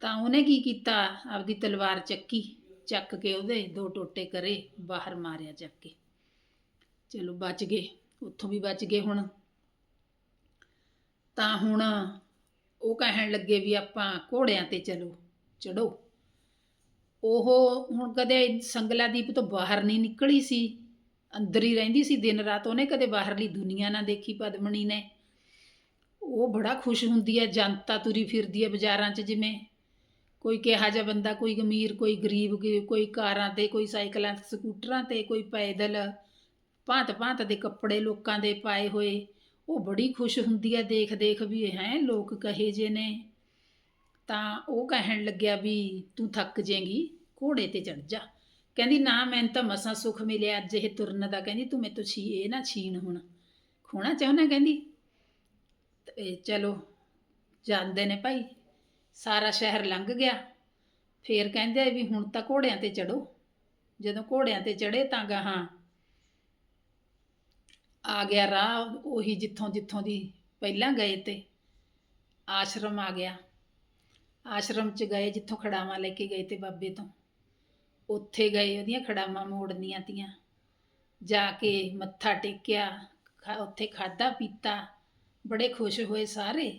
ਤਾਂ ਉਹਨੇ ਕੀ ਕੀਤਾ? ਆਪਦੀ ਤਲਵਾਰ ਚੱਕੀ, ਚੱਕ ਕੇ ਉਹਦੇ ਦੋ ਟੋਟੇ ਕਰੇ, ਬਾਹਰ ਮਾਰਿਆ ਚੱਕ ਕੇ। ਚਲੋ ਬਚ ਗਏ, ਉੱਥੋਂ ਵੀ ਬਚ ਗਏ ਹੁਣ। ਤਾਂ ਹੁਣ ਉਹ ਕਹਿਣ ਲੱਗੇ ਵੀ ਆਪਾਂ ਘੋੜਿਆਂ ਤੇ ਚਲੋ, ਚੜੋ। ਉਹ ਹੁਣ ਕਦੇ ਸੰਗਲਾਦੀਪ ਤੋਂ ਬਾਹਰ ਨਹੀਂ ਨਿਕਲੀ ਸੀ। ਅੰਦਰ ਹੀ ਰਹਿੰਦੀ ਸੀ ਦਿਨ ਰਾਤ, ਉਹਨੇ ਕਦੇ ਬਾਹਰਲੀ ਦੁਨੀਆ ਨਾ ਦੇਖੀ ਪਦਮਣੀ ਨੇ। ਉਹ ਬੜਾ ਖੁਸ਼ ਹੁੰਦੀ ਹੈ, ਜਨਤਾ ਤੁਰੀ ਫਿਰਦੀ ਹੈ ਬਾਜ਼ਾਰਾਂ 'ਚ ਜਿਵੇਂ। ਕੋਈ ਕਿਹਾ ਜਿਹਾ ਬੰਦਾ, ਕੋਈ ਅਮੀਰ, ਕੋਈ ਗਰੀਬ ਕੋਈ- ਕੋਈ ਕਾਰਾਂ ਤੇ, ਕੋਈ ਸਾਈਕਲਾਂ ਤੇ ਸਕੂਟਰਾਂ ਤੇ, ਕੋਈ ਪੈਦਲ। ਭਾਂਤ ਭਾਂਤ ਦੇ ਕੱਪੜੇ ਲੋਕਾਂ ਦੇ ਪਾਏ ਹੋਏ। ਉਹ ਬੜੀ ਖੁਸ਼ ਹੁੰਦੀ ਹੈ, ਦੇਖ ਦੇਖ ਵੀ ਹੈ ਲੋਕ ਕਹੇ ਜੇ ਨੇ। ਤਾਂ ਉਹ ਕਹਿਣ ਲੱਗਿਆ ਵੀ ਤੂੰ ਥੱਕ ਜਾਏਂਗੀ, ਘੋੜੇ ਤੇ ਚੜ ਜਾ। ਕਹਿੰਦੀ, ਨਾ, ਮੈਨੂੰ ਤਾਂ ਮਸਾਂ ਸੁੱਖ ਮਿਲਿਆ, ਅੱਜ ਇਹ ਤੁਰਨ ਦਾ। ਕਹਿੰਦੀ, ਤੂੰ ਮੇਰੇ ਤੋਂ ਛੀ, ਇਹ ਨਾ ਛੀਣ ਹੁਣ। ਖੋਣਾ ਚਾਹੁੰਦਾ? ਕਹਿੰਦੀ। ਤੇ ਚਲੋ, ਜਾਂਦੇ ਨੇ ਭਾਈ। ਸਾਰਾ ਸ਼ਹਿਰ ਲੰਘ ਗਿਆ। ਫੇਰ ਕਹਿੰਦੇ ਵੀ ਹੁਣ ਤਾਂ ਘੋੜਿਆਂ ਤੇ ਚੜੋ ਜਦੋਂ ਘੋੜਿਆਂ ਤੇ ਚੜੇ ਤਾਂ ਗਾਹਾਂ ਆ ਗਿਆ ਰਾਹ, ਉਹੀ ਜਿੱਥੋਂ ਜਿੱਥੋਂ ਦੀ ਪਹਿਲਾਂ ਗਏ ਤੇ ਆਸ਼ਰਮ ਆ ਗਿਆ। ਆਸ਼ਰਮ ਚ ਗਏ, ਜਿੱਥੋਂ ਖੜਾਵਾਂ ਲੈ ਕੇ ਗਏ ਤੇ ਬਾਬੇ ਤੋਂ। ਉੱਥੇ ਗਏ, ਉਹਦੀਆਂ ਖੜਾਵਾਂ ਮੋੜਨੀਆਂ ਤੀਆਂ। ਜਾ ਕੇ ਮੱਥਾ ਟੇਕਿਆ, ਖਾ- ਉੱਥੇ ਖਾਦਾ ਪੀਤਾ, ਬੜੇ ਖੁਸ਼ ਹੋਏ ਸਾਰੇ।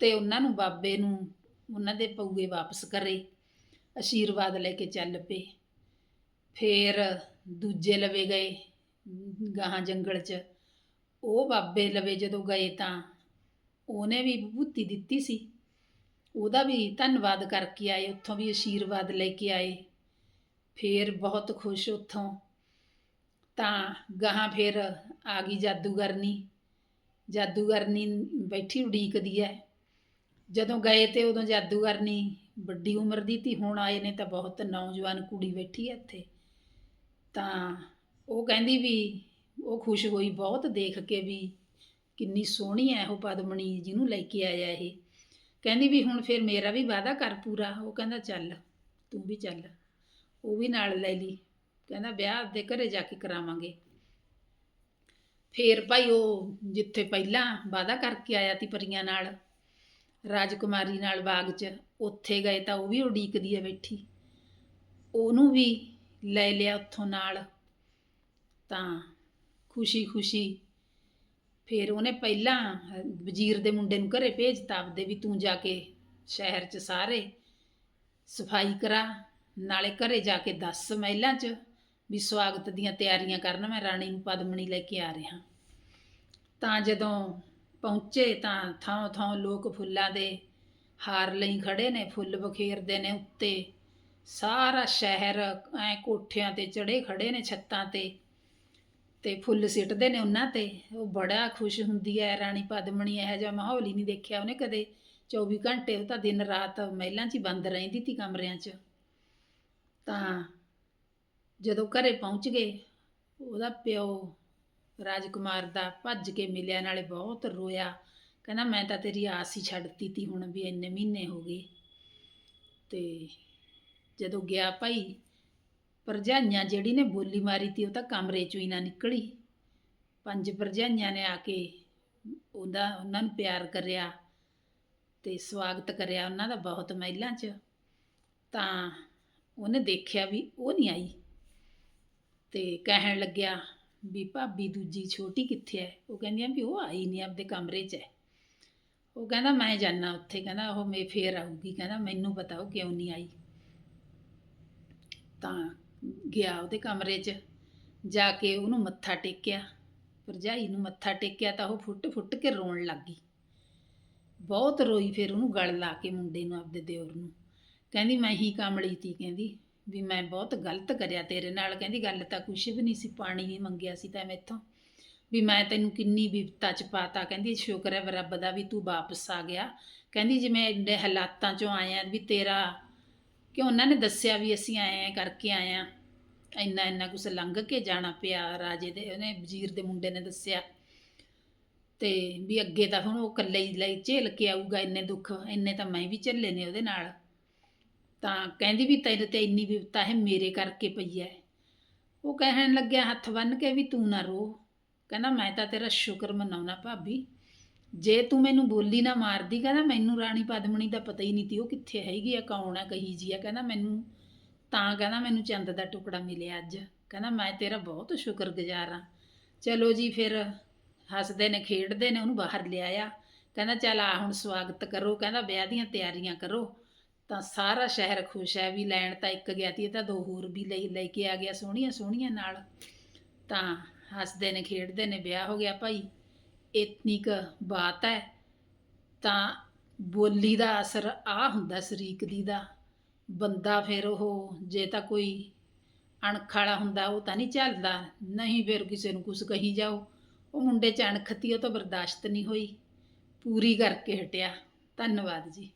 ਤੇ ਉਹਨਾਂ ਨੂੰ ਬਾਬੇ ਨੂੰ, ਉਹਨਾਂ ਦੇ ਪਊਏ ਵਾਪਸ ਕਰੇ ਆਸ਼ੀਰਵਾਦ ਲੈ ਕੇ ਚੱਲ ਪਏ। ਫੇਰ ਦੂਜੇ ਲਵੇ ਗਏ। ਗਾਹਾਂ ਜੰਗਲ 'ਚ। ਉਹ ਬਾਬੇ ਲਵੇ ਜਦੋਂ ਗਏ ਤਾਂ ਉਹਨੇ ਵੀ ਵਿਭੂਤੀ ਦਿੱਤੀ ਸੀ। ਉਹਦਾ ਵੀ ਧੰਨਵਾਦ ਕਰਕੇ ਆਏ, ਉੱਥੋਂ ਵੀ ਆਸ਼ੀਰਵਾਦ ਲੈ ਕੇ ਆਏ। ਫੇਰ ਬਹੁਤ ਖੁਸ਼ ਉੱਥੋਂ। ਤਾਂ ਗਾਹਾਂ ਫੇਰ ਆ ਗਈ ਜਾਦੂਗਰਨੀ। ਜਾਦੂਗਰਨੀ ਬੈਠੀ ਉਡੀਕਦੀ ਹੈ ਜਦੋਂ ਗਏ ਤੇ ਉਦੋਂ ਜਾਦੂਗਰਨੀ ਵੱਡੀ ਉਮਰ ਦੀ ਤੀ, ਹੁਣ ਆਏ ਨੇ ਤਾਂ ਬਹੁਤ ਨੌਜਵਾਨ ਕੁੜੀ ਬੈਠੀ ਹੈ ਇੱਥੇ। ਤਾਂ ਉਹ ਕਹਿੰਦੀ ਵੀ ਉਹ ਖੁਸ਼ ਹੋਈ ਬਹੁਤ ਦੇਖ ਕੇ ਵੀ ਕਿੰਨੀ ਸੋਹਣੀ ਹੈ ਉਹ ਪਦਮਣੀ ਜਿਹਨੂੰ ਲੈ ਕੇ ਆਇਆ ਇਹ। ਕਹਿੰਦੀ ਵੀ ਹੁਣ ਫਿਰ ਮੇਰਾ ਵੀ ਵਾਅਦਾ ਕਰ ਪੂਰਾ। ਉਹ ਕਹਿੰਦਾ ਚੱਲ, ਤੂੰ ਵੀ ਚੱਲ। ਉਹ ਵੀ ਨਾਲ ਲੈ ਲਈ। ਕਹਿੰਦਾ ਵਿਆਹ ਦੇ ਘਰੇ ਜਾ ਕੇ ਕਰਾਵਾਂਗੇ। ਫੇਰ ਭਾਈ ਉਹ ਜਿੱਥੇ ਪਹਿਲਾਂ ਵਾਅਦਾ ਕਰਕੇ ਆਇਆ ਤੀ ਪਰੀਆਂ ਨਾਲ, ਰਾਜਕੁਮਾਰੀ ਨਾਲ ਬਾਗ 'ਚ, ਉੱਥੇ ਗਏ ਤਾਂ ਉਹ ਵੀ ਉਡੀਕਦੀ ਹੈ ਬੈਠੀ। ਉਹਨੂੰ ਵੀ ਲੈ ਲਿਆ ਉੱਥੋਂ ਨਾਲ। ਤਾਂ ਖੁਸ਼ੀ ਖੁਸ਼ੀ ਫਿਰ ਉਹਨੇ ਪਹਿਲਾਂ ਵਜ਼ੀਰ ਦੇ ਮੁੰਡੇ ਨੂੰ ਘਰੇ ਭੇਜਤਾ, ਆਪਦੇ ਵੀ ਤੂੰ ਜਾ ਕੇ ਸ਼ਹਿਰ 'ਚ ਸਾਰੇ ਸਫ਼ਾਈ ਕਰਾ, ਨਾਲੇ ਘਰੇ ਜਾ ਕੇ ਦੱਸ ਮਹਿਲਾਂ 'ਚ ਵੀ ਸਵਾਗਤ ਦੀਆਂ ਤਿਆਰੀਆਂ ਕਰਨ, ਮੈਂ ਰਾਣੀ ਨੂੰ ਪਦਮਣੀ ਲੈ ਕੇ ਆ ਰਿਹਾ। ਤਾਂ ਜਦੋਂ ਪਹੁੰਚੇ ਤਾਂ ਥਾਂ ਥਾਂ ਲੋਕ ਫੁੱਲਾਂ ਦੇ ਹਾਰ ਲਈ ਖੜੇ ਨੇ, ਫੁੱਲ ਬਖੇਰਦੇ ਨੇ, ਉੱਤੇ ਸਾਰਾ ਸ਼ਹਿਰ ਐ ਕੋਠਿਆਂ ਤੇ ਚੜੇ ਖੜੇ ਨੇ, ਛੱਤਾਂ ਤੇ ਤੇ ਫੁੱਲ ਸਿੱਟਦੇ ਨੇ ਉਹਨਾਂ ਤੇ। ਉਹ ਬੜਾ ਖੁਸ਼ ਹੁੰਦੀ ਹੈ ਰਾਣੀ ਪਦਮਣੀ ਇਹੋ ਜਿਹਾ ਮਾਹੌਲ ਹੀ ਨਹੀਂ ਦੇਖਿਆ ਉਹਨੇ ਕਦੇ। 24 ਘੰਟੇ ਉਹ ਤਾਂ ਦਿਨ ਰਾਤ ਮਹਿਲਾਂ 'ਚ ਹੀ ਬੰਦ ਰਹਿੰਦੀ ਤੀ ਕਮਰਿਆਂ 'ਚ। ਤਾਂ ਜਦੋਂ ਘਰੇ ਪਹੁੰਚ ਗਏ, ਉਹਦਾ ਪਿਓ ਰਾਜਕੁਮਾਰ ਦਾ ਭੱਜ ਕੇ ਮਿਲਿਆ, ਨਾਲੇ ਬਹੁਤ ਰੋਇਆ। ਕਹਿੰਦਾ, ਮੈਂ ਤਾਂ ਤੇਰੀ ਆਸ ਹੀ ਛੱਡਤੀ ਤੀ ਹੁਣ ਵੀ ਇੰਨੇ ਮਹੀਨੇ ਹੋ ਗਏ। ਤੇ ਜਦੋਂ ਗਿਆ ਭਾਈ ਭਰਜਾਈਆਂ ਜਿਹੜੀ ਨੇ ਬੋਲੀ ਮਾਰੀ ਤੀ, ਉਹ ਤਾਂ ਕਮਰੇ ਚੋਂ ਹੀ ਨਾ ਨਿਕਲੀ। ਪੰਜ ਭਰਜਾਈਆਂ ਨੇ ਆ ਕੇ ਉਹਦਾ, ਉਹਨਾਂ ਨੂੰ ਪਿਆਰ ਕਰਿਆ ਤੇ ਸਵਾਗਤ ਕਰਿਆ ਉਹਨਾਂ ਦਾ ਬਹੁਤ ਮਹਿਲਾਂ 'ਚ। ਤਾਂ ਉਹਨੇ ਦੇਖਿਆ ਵੀ ਉਹ ਨਹੀਂ ਆਈ ਤੇ ਕਹਿਣ ਲੱਗਿਆ ਵੀ ਭਾਬੀ ਦੂਜੀ ਛੋਟੀ ਕਿੱਥੇ ਹੈ ਉਹ ਕਹਿੰਦੀਆਂ ਵੀ ਉਹ ਆਈ ਨਹੀਂ ਆਪਦੇ ਕਮਰੇ 'ਚ ਹੈ ਉਹ ਕਹਿੰਦਾ, ਮੈਂ ਜਾਣਾ ਉੱਥੇ। ਕਹਿੰਦਾ, ਉਹ ਮੇ ਫੇਰ ਆਊਗੀ। ਕਹਿੰਦਾ, ਮੈਨੂੰ ਪਤਾ ਉਹ ਕਿਉਂ ਨਹੀਂ ਆਈ। ਤਾਂ ਗਿਆ ਉਹਦੇ ਕਮਰੇ 'ਚ, ਜਾ ਕੇ ਉਹਨੂੰ ਮੱਥਾ ਟੇਕਿਆ। ਭਰਜਾਈ ਨੂੰ ਮੱਥਾ ਟੇਕਿਆ ਤਾਂ ਉਹ ਫੁੱਟ ਫੁੱਟ ਕੇ ਰੋਣ ਲੱਗ ਗਈ। ਬਹੁਤ ਰੋਈ ਫਿਰ ਉਹਨੂੰ ਗਲ ਲਾ ਕੇ ਮੁੰਡੇ ਨੂੰ ਆਪਦੇ ਦਿਓਰ ਨੂੰ। ਕਹਿੰਦੀ, ਮੈਂ ਹੀ ਕਾਮਲੀ ਤੀ, ਕਹਿੰਦੀ, ਵੀ ਮੈਂ ਬਹੁਤ ਗਲਤ ਕਰਿਆ ਤੇਰੇ ਨਾਲ। ਕਹਿੰਦੀ, ਗੱਲ ਤਾਂ ਕੁਛ ਵੀ ਨਹੀਂ ਸੀ, ਪਾਣੀ ਨਹੀਂ ਮੰਗਿਆ ਸੀ ਤਾਂ ਮੈਥੋਂ। ਵੀ ਮੈਂ ਤੈਨੂੰ ਕਿੰਨੀ ਵਿਪਤਾ ਚ ਪਾਤਾ। ਕਹਿੰਦੀ, ਸ਼ੁਕਰ ਹੈ ਰੱਬ ਦਾ ਵੀ ਤੂੰ ਵਾਪਸ ਆ ਗਿਆ। ਕਹਿੰਦੀ ਜਿਵੇਂ ਇੰਨੇ ਹਾਲਾਤਾਂ ਚੋਂ ਆਇਆ ਵੀ ਤੇਰਾ ਕਿ ਉਹਨਾਂ ਨੇ ਦੱਸਿਆ ਵੀ ਅਸੀਂ ਆਏ ਆ, ਕਰਕੇ ਆਏ ਆ? ਇੰਨਾ ਇੰਨਾ ਕੁਛ ਲੰਘ ਕੇ ਜਾਣਾ ਪਿਆ ਰਾਜੇ ਦੇ, ਉਹਨੇ ਵਜ਼ੀਰ ਦੇ ਮੁੰਡੇ ਨੇ ਦੱਸਿਆ। ਤੇ ਵੀ ਅੱਗੇ ਤਾਂ ਹੁਣ ਉਹ ਇਕੱਲੇ ਹੀ ਲਈ ਝੇਲ ਕੇ ਆਊਗਾ, ਇੰਨੇ ਦੁੱਖ, ਇੰਨੇ ਤਾਂ ਮੈਂ ਵੀ ਝੱਲੇ ਨੇ ਉਹਦੇ ਨਾਲ। ਤਾਂ ਕਹਿੰਦੀ ਵੀ ਤੇਰੇ ਤੇ ਇੰਨੀ ਵਿਪਤਾ ਹੈ ਮੇਰੇ ਕਰਕੇ ਪਈ ਹੈ ਉਹ ਕਹਿਣ ਲੱਗਿਆ, ਹੱਥ ਬੰਨ ਕੇ ਵੀ ਤੂੰ ਨਾ ਰੋ। ਕਹਿੰਦਾ, ਮੈਂ ਤਾਂ ਤੇਰਾ ਸ਼ੁਕਰ ਮਨਾਉਣਾ ਭਾਬੀ। ਜੇ ਤੂੰ ਮੈਨੂੰ ਬੋਲੀ ਨਾ ਮਾਰਦੀ, ਕਹਿੰਦਾ, ਮੈਨੂੰ ਰਾਣੀ ਪਦਮਣੀ ਦਾ ਪਤਾ ਹੀ ਨਹੀਂ ਤੀ ਉਹ ਕਿੱਥੇ ਹੈਗੀ ਆ, ਕੌਣ ਆ, ਕਹੀ ਜੀ ਆ। ਕਹਿੰਦਾ, ਮੈਨੂੰ ਤਾਂ ਕਹਿੰਦਾ ਮੈਨੂੰ ਚੰਦ ਦਾ ਟੁਕੜਾ ਮਿਲਿਆ ਅੱਜ। ਕਹਿੰਦਾ ਮੈਂ ਤੇਰਾ ਬਹੁਤ ਸ਼ੁਕਰਗੁਜ਼ਾਰ ਆ ਚਲੋ ਜੀ ਫਿਰ ਹੱਸਦੇ ਨੇ, ਖੇਡਦੇ ਨੇ, ਉਹਨੂੰ ਬਾਹਰ ਲਿਆਇਆ। ਕਹਿੰਦਾ ਚੱਲ ਆ ਹੁਣ ਸਵਾਗਤ ਕਰੋ। ਕਹਿੰਦਾ ਵਿਆਹ ਦੀਆਂ ਤਿਆਰੀਆਂ ਕਰੋ। ਤਾਂ ਸਾਰਾ ਸ਼ਹਿਰ ਖੁਸ਼ ਹੈ ਵੀ ਲੈਣ ਤਾਂ ਇੱਕ ਗਿਆ ਤੀ, ਇਹ ਤਾਂ ਦੋ ਹੋਰ ਵੀ ਲਈ, ਲੈ ਕੇ ਆ ਗਿਆ ਸੋਹਣੀਆਂ ਸੋਹਣੀਆਂ ਨਾਲ। ਤਾਂ ਹੱਸਦੇ ਨੇ, ਖੇਡਦੇ ਨੇ, ਵਿਆਹ ਹੋ ਗਿਆ ਭਾਈ। ਇਤਨੀ ਕੁ ਬਾਤ ਹੈ। ਤਾਂ ਬੋਲੀ ਦਾ ਅਸਰ ਆ ਹੁੰਦਾ, ਸ਼ਰੀਕ ਦੀ ਦਾ। ਬੰਦਾ ਫਿਰ ਉਹ, ਜੇ ਤਾਂ ਕੋਈ ਅਣਖ ਵਾਲਾ ਹੁੰਦਾ, ਉਹ ਤਾਂ ਨਹੀਂ ਚੱਲਦਾ। ਨਹੀਂ ਫਿਰ ਕਿਸੇ ਨੂੰ ਕੁਝ ਕਹੀ ਜਾਓ। ਉਹ ਮੁੰਡੇ ਚ ਅਣਖਤੀ ਉਹ ਤਾਂ ਬਰਦਾਸ਼ਤ ਨਹੀਂ ਹੋਈ। ਪੂਰੀ ਕਰਕੇ ਹਟਿਆ। ਧੰਨਵਾਦ ਜੀ।